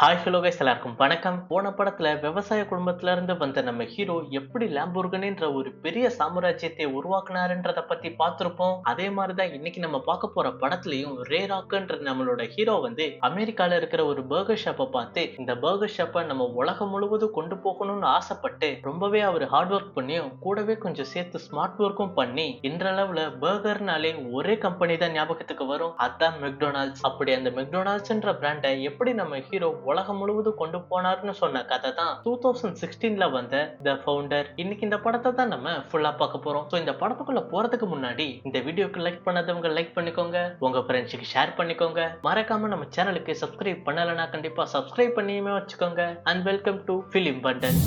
Hi hello guys எல்லாருக்கும் வணக்கம். போன படத்துல விவசாய குடும்பத்துல இருந்து வந்த நம்ம ஹீரோ எப்படி லேம்போர்கனின்ற ஒரு பெரிய சாம்ராஜ்யத்தை உருவாக்குனாருன்றத பத்தி பார்த்திருப்போம். அதே மாதிரிதான் இன்னைக்கு நம்ம பார்க்க போற படத்துலயும் ரே ராக்குன்ற நம்மளோட ஹீரோ வந்து அமெரிக்கால இருக்கிற ஒரு பர்கர் ஷாப்பை பார்த்து இந்த பர்கர் ஷாப்பை நம்ம உலகம் முழுவதும் கொண்டு போகணும்னு ஆசைப்பட்டு ரொம்பவே அவர் ஹார்ட் ஒர்க் பண்ணியும் கூடவே கொஞ்சம் சேர்த்து ஸ்மார்ட் ஒர்க்கும் பண்ணி இன்றளவுல பர்கர்னாலே ஒரே கம்பெனி தான் ஞாபகத்துக்கு வரும். அதான் மெக்டொனால்ட்ஸ் அப்படி அந்த மெக்டொனால்ட்ஸ்ன்ற பிராண்டை எப்படி நம்ம ஹீரோ உலகம் முழுவதும் கொண்டு போனார்னு சொன்ன கதை தான் டூ தௌசண்ட் சிக்ஸ்டீன்ல வந்த த ஃபவுண்டர் இன்னைக்கு இந்த படத்தை தான் நம்ம ஃபுல்லா பார்க்க போறோம். ஸோ இந்த படத்துக்குள்ள போறதுக்கு முன்னாடி இந்த வீடியோக்கு லைக் பண்ணாதவங்க லைக் பண்ணிக்கோங்க. உங்க ஃப்ரெண்ட்ஸுக்கு ஷேர் பண்ணிக்கோங்க. மறக்காம நம்ம சேனலுக்கு சப்ஸ்கிரைப் பண்ணலைன்னா கண்டிப்பா சப்ஸ்கிரைப் பண்ணியுமே வச்சுக்கோங்க. அண்ட் வெல்கம் டு ஃபிலிம் பண்டன்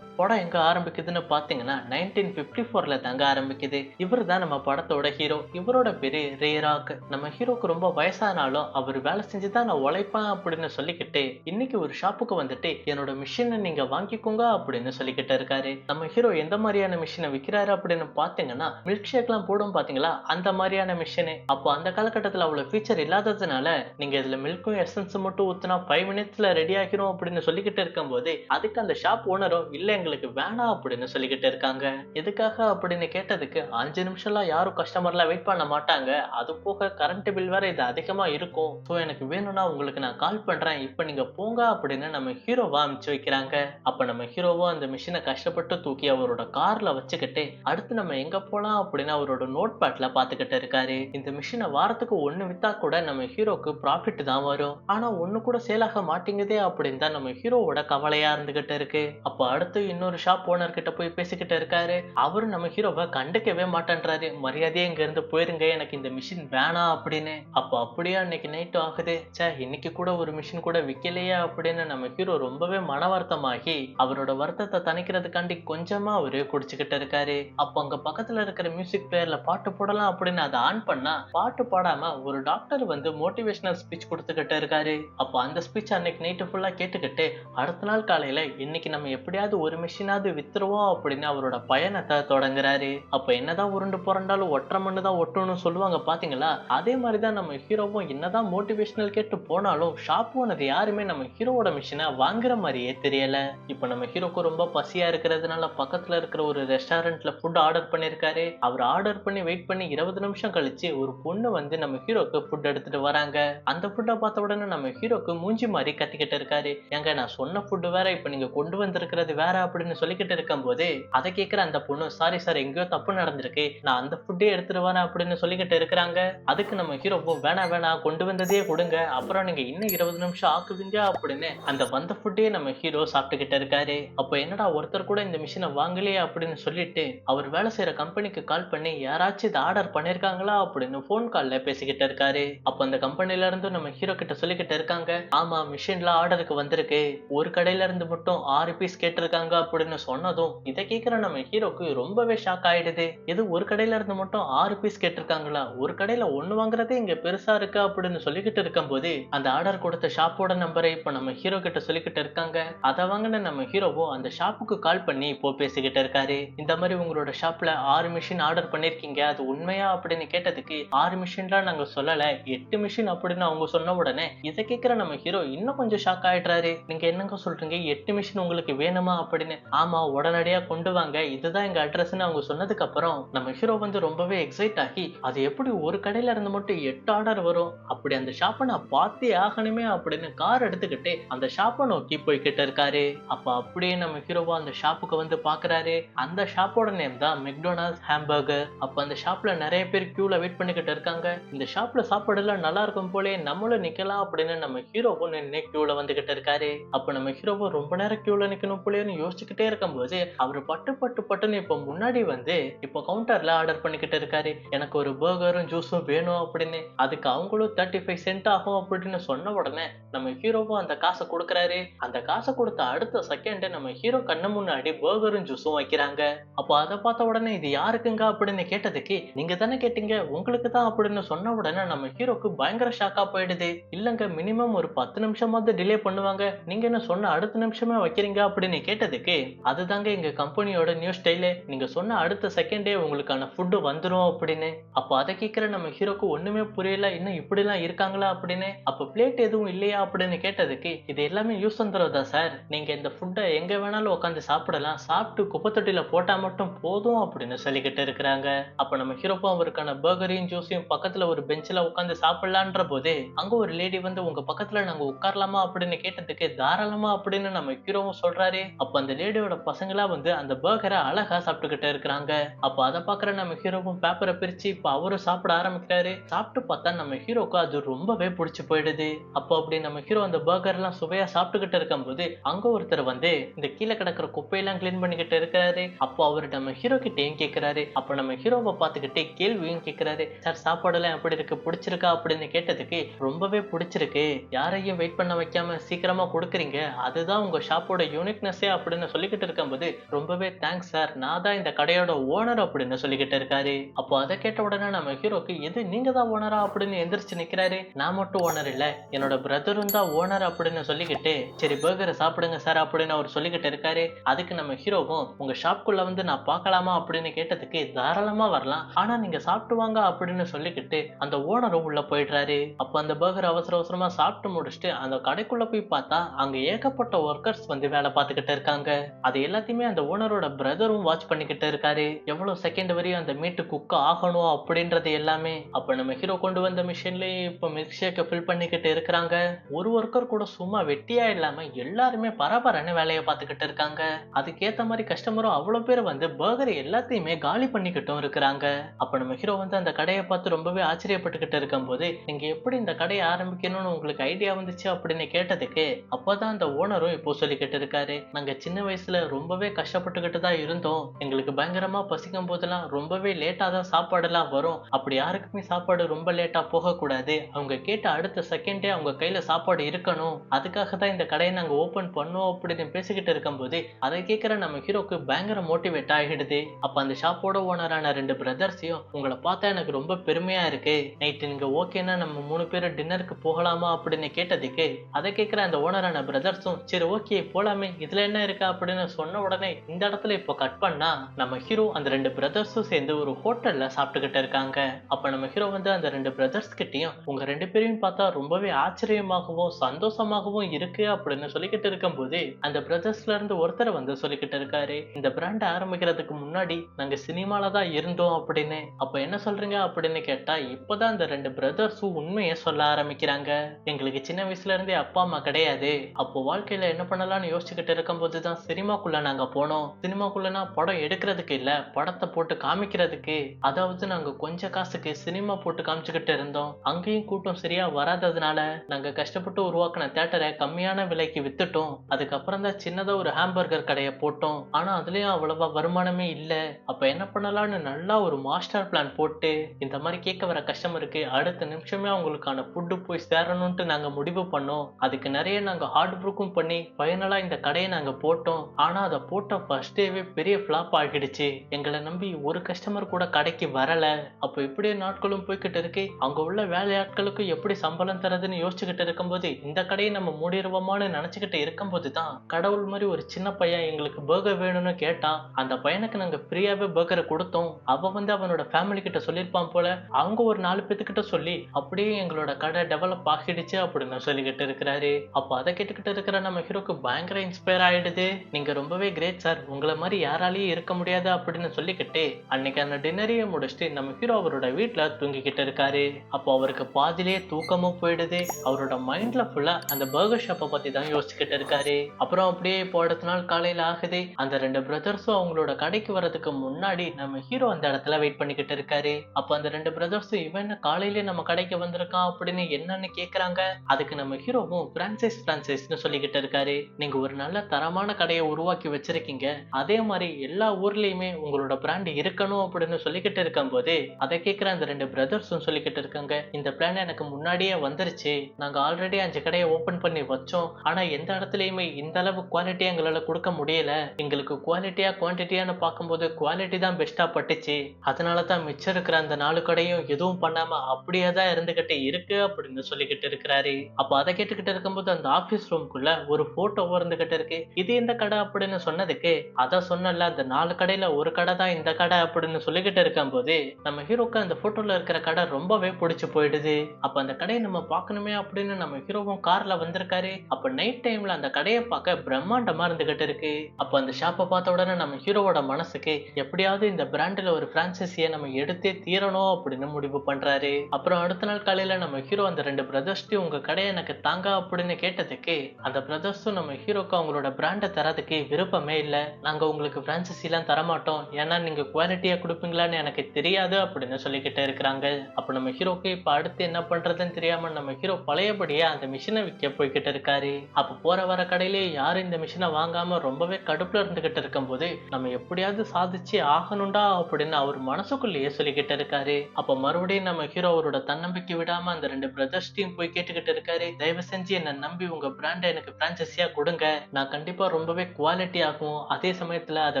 படம் எங்க ஆரம்பிக்குதுன்னு பாத்தீங்கன்னா நைன்டீன் பிப்டி ஃபோர்ல தாங்க ஆரம்பிக்குது. இவர் தான் நம்ம படத்தோட ஹீரோ இவரோட பேரு ரேராக். நம்ம ஹீரோக்கு ரொம்ப வயசானாலும் அவர் வேலை செஞ்சுதான் நான் உழைப்பேன் அப்படின்னு சொல்லிக்கிட்டு இன்னைக்கு ஒரு ஷாப்புக்கு வந்துட்டு என்னோட மிஷினை நீங்க வாங்கிக்கோங்க அப்படின்னு சொல்லிக்கிட்டு இருக்காரு. நம்ம ஹீரோ எந்த மாதிரியான மிஷினை விற்கிறாரு அப்படின்னு பாத்தீங்கன்னா மில்க் ஷேக்லாம் போடும் பாத்தீங்களா? அந்த மாதிரியான மிஷினு அப்போ அந்த காலகட்டத்தில் அவ்வளவு ஃபீச்சர் இல்லாததுனால நீங்க இதுல மில்க்கும் எசன்ஸ் மட்டும் ஊத்துனா ஃபைவ் மினிட்ஸ்ல ரெடி ஆகிரும் அப்படின்னு சொல்லிக்கிட்டு இருக்கும்போது அதுக்கு அந்த ஷாப் ஓனரும் இல்ல எங்களுக்கு வேணாம் அப்படின்னு சொல்லிக்கிட்டு இருக்காங்க. எதுக்காக அப்படின்னு கேட்டதுக்கு அஞ்சு நிமிஷம்லாம் யாரும் கஸ்டமர்லாம் வெயிட் பண்ண மாட்டாங்க. அது போக கரண்ட் பில் வேற இது அதிகமா இருக்கும். ஸோ எனக்கு வேணும்னா உங்களுக்கு நான் கால் பண்றேன். இப்போ நீங்க போங்க அப்படின்னு நம்ம ஹீரோவா அனுப்பிச்சு வைக்கிறாங்க. அப்ப நம்ம ஹீரோவா அந்த மிஷினை கஷ்டப்பட்டு தூக்கி அவரோட கார்ல வச்சுக்கிட்டு அடுத்து நம்ம எங்க போலாம் அப்படின்னு அவரோட நோட் பேட்ல பாத்துக்கிட்டு இருக்காரு. இந்த மிஷினை வாரத்துக்கு ஒண்ணு வித்தா கூட நம்ம ஹீரோக்கு ப்ராஃபிட் தான் வரும். ஆனா ஒண்ணு கூட சேல் ஆக மாட்டேங்குதே அப்படின்னு தான் நம்ம ஹீரோவோட கவலையா இருந்துகிட்டு இருக்கு. அப்ப அடுத்து இன்னொரு ஷாப் ஓனர் கிட்ட போய் பேசிக்கிட்டு இருக்காரு. அவரு நம்ம ஹீரோவை கண்டுக்கவே மாட்டேன்றாரு. மரியாதையே இங்க இருந்து போயிருங்க எனக்கு இந்த மிஷின் வேணாம் அப்படின்னு. அப்ப அப்படியே அன்னைக்கு நைட் ஆகுது. சே இன்னைக்கு கூட ஒரு மிஷின் கூட விக்கலையே அப்படின்னு நம்ம ஹீரோ ரொம்பவே மன வருத்தமாகி அவரோட வருத்தத்தை தணிக்கிறதுக்காண்டி கொஞ்சமா அவரு குடிச்சுக்கிட்டு இருக்காரு. அப்ப அங்க பக்கத்துல இருக்கிற மியூசிக் பிளேயர்ல பாட்டு போடலாம் அப்படின்னு அதை ஆன் பண்ணா பாட்டு பாடாம ஒரு டாக்டர் வந்து மோட்டிவேஷனல் ஸ்பீச் கொடுத்துக்கிட்டு இருக்காரு. அப்போ அந்த ஸ்பீச் அன்னைக்கு நைட்டு ஃபுல்லா கேட்டுக்கிட்டு அடுத்த நாள் காலையில இன்னைக்கு நம்ம எப்படியாவது ஒரு மிஷினாவது வித்துருவோம் அப்படின்னு அவரோட பயணத்தை தொடங்குறாரு. அப்ப என்னதான் உருண்டு புரண்டாலும் ஒற்றை மண்ணு தான் ஒட்டணும்னு சொல்லுவாங்க பாத்தீங்களா? அதே மாதிரிதான் நம்ம ஹீரோவும் என்னதான் மோட்டிவேஷனல் கேட்டு போனாலும் ஷாப் ஓனர் யாருமே நம்ம ஹீரோவோட மிஷினை வாங்குற மாதிரியே தெரியல. இப்ப நம்ம ஹீரோக்கு ரொம்ப பசியா இருக்கிறதுனால பக்கத்துல இருக்கிற ஒரு ரெஸ்டாரண்ட்ல ஃபுட் ஆர்டர் பண்ணிருக்காரு. அவர் ஆர்டர் பண்ணி வெயிட் பண்ணி இருபது நிமிஷம் கழிச்சு ஒரு பொண்ணு வந்து நம்ம ஹீரோக்கு ஃபுட் எடுத்துட்டு வராங்க. அந்த ஃபுட்டை பார்த்த உடனே நம்ம ஹீரோக்கு மூஞ்சி மாதிரி கத்திக்கிட்டு இருக்காரு. ஏங்க நான் சொன்ன ஃபுட்டு வேற இப்ப நீங்க கொண்டு வந்திருக்கிறது வேற அப்படின்னு சொல்லிக்கிட்டு இருக்கும்போது அதை கேட்கிற அந்த பொண்ணு சாரி சார் எங்கேயோ தப்பு நடந்திருக்கு. நான் அந்த ஃபுட்டே எடுத்துட்டு வரேன் அப்படின்னு சொல்லிக்கிட்டு இருக்கிறாங்க. அதுக்கு நம்ம ஹீரோவும் வேணாம் வேணாம் கொண்டு வந்ததே கொடுங்க. அப்புறம் நீங்க இன்னும் இருபது நிமிஷம் ஆக்குவீங்க அப்படின்னு அந்த வந்த ஃபுட்டே நம்ம ஹீரோ சாப்பிட்டுக்கிட்டு இருக்காரு. அப்போ என்னடா ஒருத்தர் கூட இந்த மிஷினை வாங்கலையே அப்படின்னு சொல்லிட்டு அவர் வேலை செய்யற கம்பெனிக்கு கால் பண்ணி யாராச்சும் இதை ஆர்டர் பண்ணிருக்காங்களா? அப்படின்னு ஃபோன் கால்ல பேசிக்கிட்டு இருக்காரு. அப்போ அந்த கம்பெனில இருந்து நம்ம ஹீரோ கிட்ட சொல்லிக்கிட்டு இருக்காங்க ஆமா மிஷின்ல ஆர்டருக்கு வந்திருக்கு. ஒரு கடையில இருந்து மட்டும் ஆறு பீஸ் கேட்டிருக்காங்க அப்படின்னு சொன்னதும் இதை கேட்குற நம்ம ஹீரோக்கு ரொம்பவே ஷாக் ஆயிடுது. இது ஒரு கடையில இருந்து மட்டும் ஆறு பீஸ் கேட்டிருக்காங்களா? ஒரு கடையில ஒண்ணு வாங்குறதே இங்க பெருசா இருக்கு அப்படின்னு சொல்லிக்கிட்டு இருக்கும்போது அந்த ஆர்டர் கொடுத்த ஷாப்போட நம்பரை இப்ப நம்ம ஹீரோ கிட்ட சொல்லிக்கிட்டு இருக்காங்க. அதை வாங்கின நம்ம ஹீரோவும் அந்த ஷாப்புக்கு கால் பண்ணி இப்போ பேசிக்கிட்டு இருக்காரு. இந்த மாதிரி உங்களோட ஷாப்ல ஆறு மிஷின் ஆர்டர் பண்ணிருக்கீங்க. அது உண்மையா அப்படின்னு கேட்டதுக்கு ஆறு மிஷின்லாம் நாங்க சொல்லல. எட்டு மிஷின் அப்படின்னு அவங்க சொன்ன உடனே இதை கேட்கிற நம்ம ஹீரோ இன்னும் கொஞ்சம் ஷாக் ஆயிடுறாரு. நீங்க என்னங்க சொல்றீங்க? எட்டு மிஷின் உங்களுக்கு வேணுமா அப்படின்னு ஆமா உடனடியா கொண்டு வாங்க. இதுதான் எங்க அட்ரஸ்னு அவங்க சொன்னதுக்கு அப்புறம் நம்ம ஹீரோ வந்து ரொம்பவே எக்ஸைட் ஆகி அது எப்படி ஒரு கடையில இருந்து மட்டும் எட்டு ஆர்டர் வரும்? அப்படி அந்த ஷாப்பை நான் பார்த்தே ஆகணுமே அப்படின்னு கார் எடுத்துக்கிட்டு அந்த ஷாப்பை நோக்கி போய்கிட்டு இருக்காரு. அப்ப அப்படியே நம்ம ஹீரோவா அந்த ஷாப்புக்கு வந்து பாக்குறாரு. அந்த ஷாப்போட நேம் தான் மெக்டொனால்ட்ஸ் ஹாம்பர்கர் அப்ப அந்த ஷாப்ல நிறைய பேர் கியூல வெயிட் பண்ணிக்கிட்டு இருக்காங்க. இந்த ஷாப்ல சாப்பாடு எல்லாம் நல்லா இருக்கும் போலே நம்மளும் நிக்கலாம் அப்படின்னு நம்ம ஹீரோவும் நின்று கியூல வந்துகிட்டு இருக்காரு. அப்ப நம்ம ஹீரோவும் ரொம்ப நேரம் கியூல நிக்கணும் போலேன்னு யோசிச்சுக்கிட்டே இருக்கும்போது அவர் பட்டு பட்டு பட்டுன்னு இப்போ முன்னாடி வந்து இப்போ கவுண்டர்ல ஆர்டர் பண்ணிக்கிட்டு இருக்காரு. எனக்கு ஒரு பர்கரும் ஜூஸும் வேணும் அப்படின்னு. அதுக்கு அவங்களும் தேர்ட்டி ஃபைவ் சென்ட் ஆகும் அப்படின்னு சொன்ன உடனே நம்ம ஹீரோவும் அந்த காசை கொடுக்குறாரு. அந்த காசை கொடுத்த அடுத்த செகண்ட் நம்ம ஹீரோ கண்ணு முன்னாடி பர்கரும் ஜூஸும் வைக்கிறாங்க. அப்போ அதை பார்த்த உடனே இது யாருக்குங்க? அப்படின்னு கேட்டதுக்கு நீங்க தானே கேட்டீங்க? உங்களுக்கு தான்? அப்படின்னு சொன்ன உடனே நம்ம ஹீரோக்கு பயங்கர ஷாக்கா போயிடுது. இல்லங்க மினிமம் ஒரு பத்து நிமிஷமாவது டிலே பண்ணுவாங்க. நீங்க என்ன சொன்ன அடுத்த நிமிஷமே வைக்கிறீங்க? அப்படின்னு கேட்டதுக்கு கேட்டதுக்கு அதுதாங்க எங்க கம்பெனியோட நியூ ஸ்டைலே. நீங்க சொன்ன அடுத்த செகண்டே உங்களுக்கான ஃபுட்டு வந்துரும் அப்படின்னு. அப்போ அதை கேட்குற நம்ம ஹீரோக்கு ஒண்ணுமே புரியல இன்னும் இப்படிலாம் இருக்காங்களா அப்படின்னு. அப்போ பிளேட் எதுவும் இல்லையா அப்படின்னு கேட்டதுக்கு இது எல்லாமே யூஸ் வந்துடுறதா சார். நீங்க இந்த ஃபுட்டை எங்க வேணாலும் உட்காந்து சாப்பிடலாம். சாப்பிட்டு குப்பை தொட்டியில போட்டா மட்டும் போதும் அப்படின்னு சொல்லிக்கிட்டு இருக்கிறாங்க. அப்ப நம்ம ஹீரோப்பும் அவருக்கான பர்கரையும் ஜூஸையும் பக்கத்துல ஒரு பெஞ்சில் உட்காந்து சாப்பிடலான்ற போது அங்க ஒரு லேடி வந்து உங்க பக்கத்துல நாங்க உட்காரலாமா அப்படின்னு கேட்டதுக்கு தாராளமா அப்படின்னு நம்ம ஹீரோவும் சொல்றாரு. அப்ப அந்த லேடியோட பசங்களா வந்து அந்த பர்கரை அழகா சாப்பிட்டுக்கிட்டு இருக்கிறாங்க. அப்ப அதை பாக்குற நம்ம ஹீரோவும் பேப்பரை பிரிச்சு இப்ப அவரும் சாப்பிட ஆரம்பிக்கிறாரு. சாப்பிட்டு பார்த்தா நம்ம ஹீரோக்கு அது ரொம்பவே பிடிச்சு போயிடுது. அப்போ அப்படி நம்ம ஹீரோ அந்த பர்கர் எல்லாம் சுவையா சாப்பிட்டுக்கிட்டு இருக்கும்போது அங்க ஒருத்தர் வந்து இந்த கீழே கிடக்குற குப்பையெல்லாம் கிளீன் பண்ணிக்கிட்டு இருக்கிறாரு அப்போ அவர் நம்ம ஹீரோ கிட்டேயும் கேட்கிறாரு அப்ப நம்ம ஹீரோவை பார்த்துக்கிட்டே கேள்வியும் கேட்கிறாரு சார் சாப்பாடெல்லாம் எப்படி இருக்கு? பிடிச்சிருக்கா? அப்படின்னு கேட்டதுக்கு ரொம்பவே பிடிச்சிருக்கு. யாரையும் வெயிட் பண்ண வைக்காம சீக்கிரமா கொடுக்குறீங்க. அதுதான் உங்க ஷாப்போட யூனிக்னஸே அப்படின்னு சொல்லிக்கிட்டு இருக்கும்போது ரொம்பவே தேங்க்ஸ் சார் நான் தான் இந்த கடையோட ஓனர் அப்படின்னு சொல்லிக்கிட்டு இருக்காரு. அப்போ அதை கேட்ட உடனே நம்ம ஹீரோக்கு எது நீங்க தான் ஓனரா அப்படின்னு எந்திரிச்சு நிக்கிறாரு. நான் மட்டும் ஓனர் இல்ல. என்னோட பிரதரும் தான் ஓனர் அப்படின்னு சொல்லிக்கிட்டு சரி பர்கரை சாப்பிடுங்க சார் அப்படின்னு அவர் சொல்லிக்கிட்டு இருக்காரு. அதுக்கு நம்ம ஹீரோவும் உங்க ஷாப்குள்ள வந்து நான் பார்க்கலாமா? அப்படின்னு கேட்டதுக்கு தாராளமா வரலாம். ஆனா நீங்க சாப்பிட்டு வாங்க அப்படின்னு சொல்லிக்கிட்டு அந்த ஓனரும் உள்ள போயிடுறாரு. அப்ப அந்த பர்கர் அவசர அவசரமா சாப்பிட்டு முடிச்சுட்டு அந்த கடைக்குள்ள போய் பார்த்தா அங்க ஏகப்பட்ட ஒர்க்கர்ஸ் வந்து வேலை பார்த்துக்கிட்டு இருக்காங்க. அது எல்லாத்தையுமே அந்த ஓனரோட பிரதரும் வாட்ச் பண்ணிக்கிட்டு இருக்காரு. எவ்வளவு செகண்ட் வரையும் அந்த மீட்டு குக் ஆகணும் அப்படின்றது எல்லாமே அப்ப நம்ம ஹீரோ கொண்டு வந்த மிஷின்லயே இப்ப மில்க் ஷேக்கை ஃபில் பண்ணிக்கிட்டு இருக்கிறாங்க. ஒரு ஒர்க்கர் கூட சும்மா வெட்டியா இல்லாம எல்லாருமே பரபரன்னு வேலையை பார்த்துக்கிட்டு இருக்காங்க. அதுக்கேத்த மாதிரி கஸ்டமரும் அவ்வளவு பேர் வந்து பர்கர் எல்லாத்தையுமே காலி பண்ணிக்கிட்டும் இருக்கிறாங்க. அப்ப நம்ம ஹீரோ வந்து அந்த கடையை பார்த்து ரொம்பவே ஆச்சரியப்பட்டுக்கிட்டு இருக்கும்போது நீங்க எப்படி இந்த கடையை ஆரம்பிக்கணும்னு உங்களுக்கு ஐடியா வந்துச்சு? அப்படின்னு கேட்டதுக்கு அப்பதான் அந்த ஓனரும் இப்போ சொல்லிக்கிட்டு இருக்காரு. நாங்க சின்ன சின்ன வயசுல ரொம்பவே கஷ்டப்பட்டுக்கிட்டு தான் இருந்தோம். எங்களுக்கு பயங்கரமா பசிக்கும் போதெல்லாம் ரொம்பவே லேட்டா தான் சாப்பாடெல்லாம் வரும். அப்படி யாருக்குமே சாப்பாடு ரொம்ப லேட்டா போகக்கூடாது. அவங்க கேட்ட அடுத்த செகண்டே அவங்க கையில சாப்பாடு இருக்கணும். அதுக்காக தான் இந்த கடையை நாங்க ஓபன் பண்ணோம் அப்படின்னு பேசிக்கிட்டு இருக்கும்போது அதை கேட்கிற நம்ம ஹீரோக்கு பயங்கர மோட்டிவேட் ஆகிடுது. அப்ப அந்த ஷாப்போட ஓனரான ரெண்டு பிரதர்ஸையும் உங்களை பார்த்தா எனக்கு ரொம்ப பெருமையா இருக்கு. நைட்டு நீங்க ஓகேன்னா நம்ம மூணு பேரும் டின்னருக்கு போகலாமா? அப்படின்னு கேட்டதுக்கு அதை கேட்கிற அந்த ஓனரான பிரதர்ஸும் சரி ஓகே போலாமே. இதுல என்ன இருக்கா? அப்படின்னு சொன்ன உடனே இந்த இடத்துல இப்போ கட் பண்ணா நம்ம ஹீரோ அந்த ரெண்டு பிரதர்ஸும் சேர்ந்து ஒரு ஹோட்டல்ல சாப்பிட்டுக்கிட்டு இருக்காங்க. அப்ப நம்ம ஹீரோ வந்து அந்த ரெண்டு பிரதர்ஸ் கிட்டயும் உங்க ரெண்டு பேரையும் பார்த்தா ரொம்பவே ஆச்சரியமாகவும் சந்தோஷமாகவும் இருக்கு அப்படின்னு சொல்லிக்கிட்டு இருக்கும்போது அந்த பிரதர்ஸ்ல இருந்து ஒருத்தர் வந்து சொல்லிக்கிட்டு இருக்காரு இந்த பிராண்ட் ஆரம்பிக்கிறதுக்கு முன்னாடி நாங்க சினிமால தான் இருந்தோம் அப்படின்னு. அப்ப என்ன சொல்றீங்க அப்படின்னு கேட்டா இப்பதான் அந்த ரெண்டு பிரதர்ஸும் உண்மையை சொல்ல ஆரம்பிக்கிறாங்க. எங்களுக்கு சின்ன வயசுல இருந்தே அப்பா அம்மா கிடையாது. அப்போ வாழ்க்கையில என்ன பண்ணலாம்னு யோசிச்சுக்கிட்டு இருக்கும் தான் சினிமாக்குள்ள நாங்க போனோம். சினிமாக்குள்ளனா படம் எடுக்கிறதுக்கு இல்ல படத்தை போட்டு காமிக்கிறதுக்கு. அதாவது நாங்க கொஞ்ச காசுக்கு சினிமா போட்டு காமிச்சுக்கிட்டு இருந்தோம். அங்கேயும் கூட்டம் சரியா வராததுனால நாங்க கஷ்டப்பட்டு உருவாக்கின தேட்டரை கம்மியான விலைக்கு வித்துட்டோம். அதுக்கப்புறம் தான் சின்னதா ஒரு ஹாம்பர்கர் கடையை போட்டோம். ஆனா அதுலயும் அவ்வளவா வருமானமே இல்ல. அப்ப என்ன பண்ணலாம்னு நல்லா ஒரு மாஸ்டர் பிளான் போட்டு இந்த மாதிரி கேட்க வர கஸ்டமருக்கு அடுத்த நிமிஷமே அவங்களுக்கான ஃபுட்டு போய் சேரணும்ட்டு நாங்க முடிவு பண்ணோம். அதுக்கு நிறைய நாங்க ஹார்ட் ஒர்க்கும் பண்ணி ஃபைனலா இந்த கடையை நாங்க போட்டோம். ஆனா அதை போட்ட ஃபர்ஸ்ட் டேவே பெரிய ஃப்ளாப் ஆகிடுச்சு. எங்களை நம்பி ஒரு கஸ்டமர் கூட கடைக்கு வரல. அப்போ இப்படியே நாட்களும் போய்கிட்டு இருக்கு. அங்க உள்ள வேலையாட்களுக்கு எப்படி சம்பளம் தரதுன்னு யோசிச்சுக்கிட்டு இருக்கும்போது இந்த கடையை நம்ம மூடிடுவோமான்னு நினச்சிக்கிட்டு இருக்கும்போது தான் கடவுள் மாதிரி ஒரு சின்ன பையன் எங்களுக்கு பர்கர் வேணும்னு கேட்டான். அந்த பையனுக்கு நாங்கள் ஃப்ரீயாவே பர்கரை கொடுத்தோம். அவன் வந்து அவனோட ஃபேமிலி கிட்ட சொல்லியிருப்பான் போல அவங்க ஒரு நாலு பேத்துக்கிட்ட சொல்லி அப்படியே எங்களோட கடை டெவலப் ஆகிடுச்சு அப்படின்னு சொல்லிக்கிட்டு இருக்கிறாரு. அப்போ அதை கேட்டுக்கிட்டு இருக்கிற நம்ம ஹீரோக்கு பயங்கர இன்ஸ்பயர் ஆயிடுது. நீங்க ரொம்பவே கிரேட் சார் உங்களை மாதிரி யாராலையும் இருக்க முடியாது அப்படின்னு சொல்லிக்கிட்டு அன்னைக்கு அந்த டின்னரையே முடிச்சுட்டு நம்ம ஹீரோ அவரோட வீட்டுல தூங்கிக்கிட்டு இருக்காரு. அப்போ அவருக்கு பாதியிலேயே தூக்கமும் போயிடுது. அவரோட மைண்ட்ல ஃபுல்லா அந்த பர்கர் ஷாப்பை பற்றி தான் யோசிச்சுக்கிட்டு இருக்காரு. அப்புறம் அப்படியே இப்போ அடுத்த நாள் காலையில ஆகுது. அந்த ரெண்டு பிரதர்ஸும் அவங்களோட கடைக்கு வர்றதுக்கு முன்னாடி நம்ம ஹீரோ அந்த இடத்துல வெயிட் பண்ணிக்கிட்டு இருக்காரு. அப்ப அந்த ரெண்டு பிரதர்ஸும் இவன் காலையிலே நம்ம கடைக்கு வந்திருக்கான் அப்படின்னு என்னன்னு கேட்குறாங்க அதுக்கு நம்ம ஹீரோவும் பிரான்சைஸ் பிரான்சைஸ்னு சொல்லிக்கிட்டு இருக்காரு. நீங்க ஒரு நல்ல தரமான கடை கடையை உருவாக்கி வச்சிருக்கீங்க. அதே மாதிரி எல்லா ஊர்லயுமே உங்களோட பிராண்ட் இருக்கணும் அப்படின்னு சொல்லிக்கிட்டு இருக்கும்போது அதை கேட்கிற அந்த ரெண்டு பிரதர்ஸும் சொல்லிக்கிட்டு இருக்காங்க. இந்த பிளான் எனக்கு முன்னாடியே வந்துருச்சு. நாங்க ஆல்ரெடி அஞ்சு கடையை ஓபன் பண்ணி வச்சோம். ஆனா எந்த இடத்துலயுமே இந்த அளவு குவாலிட்டி எங்களால கொடுக்க முடியல. எங்களுக்கு குவாலிட்டியா குவான்டிட்டியான்னு பார்க்கும்போது குவாலிட்டி தான் பெஸ்டா பட்டுச்சு. அதனால தான் மிச்சம் இருக்கிற அந்த நாலு கடையும் எதுவும் பண்ணாம அப்படியே தான் இருந்துகிட்டு இருக்கு அப்படின்னு சொல்லிக்கிட்டு இருக்கிறாரு. அப்ப அதை கேட்டுக்கிட்டு இருக்கும்போது அந்த ஆபீஸ் ரூம்குள்ள ஒரு போட்டோ இருந்துகிட்டு இருக்கு. இது எந்த கடை அப்படின்னு சொன்னதுக்கு அத சொன்னல அந்த நாலு கடையில ஒரு கடை தான் இந்த கடை அப்படின்னு சொல்லிக்கிட்டு இருக்கும்போது நம்ம ஹீரோக்கு அந்த போட்டோல இருக்கிற கடை ரொம்பவே பிடிச்சு போயிடுது. அப்ப அந்த கடையை நம்ம பார்க்கணுமே அப்படின்னு நம்ம ஹீரோவும் கார்ல வந்திருக்காரு. அப்ப நைட் டைம்ல அந்த கடையை பார்க்க பிரம்மாண்டமா இருந்துகிட்டு இருக்கு. அப்ப அந்த ஷாப்பை பார்த்த உடனே நம்ம ஹீரோவோட மனசுக்கு எப்படியாவது இந்த பிராண்டில் ஒரு பிரான்சைசியை நம்ம எடுத்தே தீரணும் அப்படின்னு முடிவு பண்றாரு. அப்புறம் அடுத்த நாள் காலையில நம்ம ஹீரோ அந்த ரெண்டு பிரதர்ஸ்டையும் உங்க கடையை எனக்கு தாங்க அப்படின்னு கேட்டதுக்கு அந்த பிரதர்ஸும் நம்ம ஹீரோக்கு அவங்களோட பிராண்டை தரதுக்கு விருப்பமே இல்லை. நாங்கள் உங்களுக்கு ஃப்ரான்சைசிலாம் தரமாட்டோம். ஏன்னா நீங்கள் குவாலிட்டியாக கொடுப்பீங்களான்னு எனக்கு தெரியாது அப்படின்னு சொல்லிக்கிட்டே இருக்கிறாங்க. அப்போ நம்ம ஹீரோக்கு இப்போ அடுத்து என்ன பண்ணுறதுன்னு தெரியாமல் நம்ம ஹீரோ பழையபடியே அந்த மிஷினை விற்க போய்கிட்டு இருக்காரு. அப்போ போகிற வர கடையிலே யாரும் இந்த மிஷினை வாங்காமல் ரொம்பவே கடுப்பில் இருந்துக்கிட்டு இருக்கும்போது நம்ம எப்படியாவது சாதிச்சு ஆகணும்டா அப்படின்னு அவர் மனசுக்குள்ளேயே சொல்லிக்கிட்டு இருக்காரு. அப்போ மறுபடியும் நம்ம ஹீரோ அவரோட தன்னம்பிக்கை விடாமல் அந்த ரெண்டு பிரதர்ஸ்டையும் போய் கேட்டுக்கிட்டு இருக்காரு. தயவு செஞ்சு என்னை நம்பி உங்கள் பிராண்டை எனக்கு பிரான்சைஸியா கொடுங்க. நான் கண்டிப்பாக ரொம்ப ரொம்பவே குவாலிட்டி ஆகும். அதே சமயத்துல அதை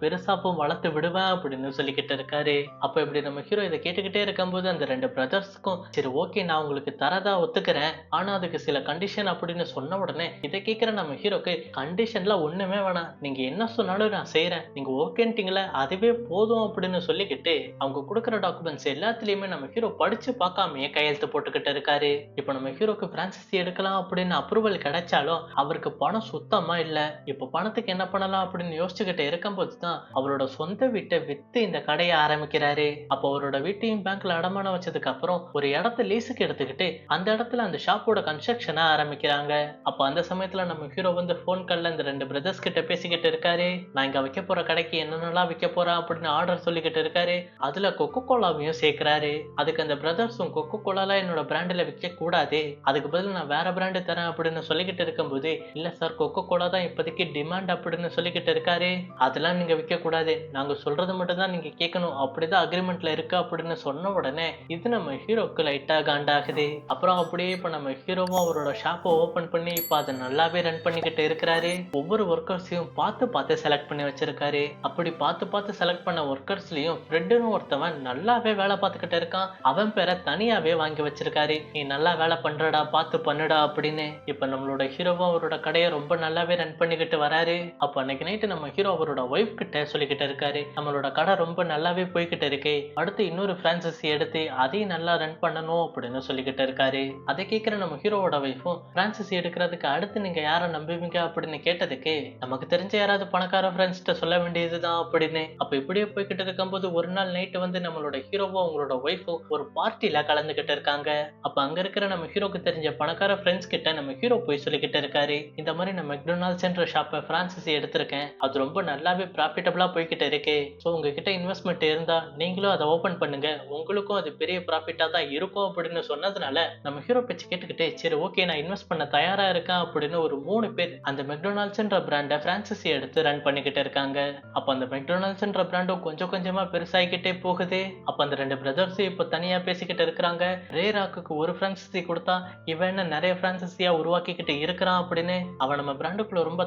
பெருசாப்பும் வளர்த்து விடுவேன் அப்படின்னு சொல்லிக்கிட்டு இருக்காரு. அப்ப இப்படி நம்ம ஹீரோ இதை கேட்டுக்கிட்டே இருக்கும்போது அந்த ரெண்டு பிரதர்ஸ்க்கும் சரி ஓகே நான் உங்களுக்கு தரதா ஒத்துக்கிறேன். ஆனா அதுக்கு சில கண்டிஷன் அப்படின்னு சொன்ன உடனே இதை கேட்கிற நம்ம ஹீரோக்கு கண்டிஷன்ல ஒண்ணுமே வேணாம். நீங்க என்ன சொன்னாலும் நான் செய்யறேன் நீங்க ஓகேன்ட்டீங்களா அதுவே போதும் அப்படின்னு சொல்லிக்கிட்டு அவங்க கொடுக்குற டாக்குமெண்ட்ஸ் எல்லாத்துலயுமே நம்ம ஹீரோ படிச்சு பார்க்காமயே கையெழுத்து போட்டுக்கிட்டு இருக்காரு. இப்போ நம்ம ஹீரோக்கு பிரான்சிஸ் எடுக்கலாம் அப்படின்னு அப்ரூவல் கிடைச்சாலும் அவருக்கு பணம் சுத்தமா இல்ல. இப்போ பணத்துக்கு என்ன பண்ணலாம் அப்படின்னு யோசிச்சுக்கிட்டு இருக்கும்போது தான் அவரோட சொந்த வீட்டை வித்து இந்த கடையை ஆரம்பிக்கிறாரு. அப்போ அவரோட வீட்டையும் பேங்க்ல அடமானம் வச்சதுக்கு அப்புறம் ஒரு இடத்த லீஸுக்கு எடுத்துக்கிட்டு அந்த இடத்துல அந்த ஷாப்போட கன்ஸ்ட்ரக்ஷனை ஆரம்பிக்கிறாங்க. அப்போ அந்த சமயத்துல நம்ம ஹீரோ வந்து போன் கால்ல இந்த ரெண்டு பிரதர்ஸ் கிட்ட பேசிக்கிட்டு இருக்காரு. நான் இங்க வைக்க போற கடைக்கு என்னென்னலாம் விற்க போறேன் அப்படின்னு ஆர்டர் சொல்லிக்கிட்டு இருக்காரு. அதுல கொக்கோ கோலாவையும் சேர்க்கிறாரு. அதுக்கு அந்த பிரதர்ஸும் கொக்கோ கோலாலாம் என்னோட பிராண்டில் விற்க கூடாது. அதுக்கு பதில் நான் வேற பிராண்டு தரேன் அப்படின்னு சொல்லிக்கிட்டு இருக்கும்போது இல்ல சார் கொக்கோ கோலா தான் இப்போதைக்கு டிமாண்ட் அப்படின்னு சொல்லிக்கிட்டு இருக்காரு. அதெல்லாம் நீங்க விற்க கூடாது நாங்க சொல்றது மட்டும் தான் நீங்க கேட்கணும். அப்படிதான் அக்ரிமெண்ட்ல இருக்கு அப்படின்னு சொன்ன உடனே இது நம்ம ஹீரோக்கு லைட்டா காண்டாகுது அப்புறம் அப்படியே இப்ப நம்ம ஹீரோவும் அவரோட ஷாப்பை ஓபன் பண்ணி இப்ப அதை நல்லாவே ரன் பண்ணிக்கிட்டு இருக்கிறாரு. ஒவ்வொரு ஒர்க்கர்ஸையும் பார்த்து பார்த்து செலக்ட் பண்ணி வச்சிருக்காரு. அப்படி பார்த்து பார்த்து செலக்ட் பண்ண ஒர்க்கர்ஸ்லயும் ஃப்ரெண்டுன்னு ஒருத்தவன் நல்லாவே வேலை பார்த்துக்கிட்டு இருக்கான். அவன் பேரை தனியாவே வாங்கி வச்சிருக்காரு. நீ நல்லா வேலை பண்றடா பார்த்து பண்ணுடா அப்படின்னு. இப்ப நம்மளோட ஹீரோவும் அவரோட கடையை ரொம்ப நல்லாவே ரன் பண்ணிக்கிட்டு வராரு. அப்போ அன்னைக்கு நைட்டு நம்ம ஹீரோ அவரோட ஒய்ஃப் கிட்ட சொல்லிக்கிட்டு இருக்காரு. நம்மளோட கடை ரொம்ப நல்லாவே போய்கிட்டு இருக்கு. அடுத்து இன்னொரு பிரான்சைசி எடுத்து அதையும் நல்லா ரன் பண்ணணும் அப்படின்னு சொல்லிக்கிட்டு இருக்காரு. அதை கேட்கிற நம்ம ஹீரோவோட ஒய்ஃபும் பிரான்சைசி எடுக்கிறதுக்கு அடுத்து நீங்க யாரை நம்புவீங்க அப்படின்னு கேட்டதுக்கு நமக்கு தெரிஞ்ச யாராவது பணக்கார ஃப்ரெண்ட்ஸ்கிட்ட சொல்ல வேண்டியதுதான் அப்படின்னு. அப்ப இப்படியே போய்கிட்டு இருக்கும்போது ஒரு நாள் நைட்டு வந்து நம்மளோட ஹீரோவும் அவங்களோட ஒய்ஃபும் ஒரு பார்ட்டில கலந்துகிட்டு இருக்காங்க. அப்ப அங்க இருக்கிற நம்ம ஹீரோக்கு தெரிஞ்ச பணக்கார ஃப்ரெண்ட்ஸ் கிட்ட நம்ம ஹீரோ போய் சொல்லிக்கிட்டு இருக்காரு. இந்த மாதிரி நம்ம மெக்டொனால்ட்ஸ் என்ற ஷாப்பை பிரான்சிசி எடுத்திருக்கேன். அது ரொம்ப நல்லாவே ப்ராஃபிட்டபிளாக போய்கிட்டு இருக்கு. ஸோ உங்ககிட்ட இன்வெஸ்ட்மெண்ட் இருந்தா நீங்களும் அதை ஓப்பன் பண்ணுங்க. உங்களுக்கும் அது பெரிய ப்ராஃபிட்டா தான் இருக்கும் அப்படின்னு சொன்னதுனால நம்ம ஹீரோ பேச்சு கேட்டுக்கிட்டு சரி ஓகே நான் இன்வெஸ்ட் பண்ண தயாரா இருக்கேன் அப்படின்னு ஒரு மூணு பேர் அந்த மெக்டொனால்ட்ஸ்ன்ற பிராண்டை பிரான்சிசி எடுத்து ரன் பண்ணிக்கிட்டு இருக்காங்க. அப்ப அந்த மெக்டொனால்ட்ஸ்ன்ற பிராண்டும் கொஞ்சம் கொஞ்சமா பெருசாகிக்கிட்டே போகுது. அப்ப அந்த ரெண்டு பிரதர்ஸும் இப்போ தனியா பேசிக்கிட்டு இருக்கிறாங்க. ரேராக்கு ஒரு பிரான்சிசி கொடுத்தா இவன் என்ன நிறைய பிரான்சிசியா உருவாக்கிக்கிட்டு இருக்கிறான் அப்படின்னு அவன் நம்ம பிராண்டுக்குள்ள ரொம்ப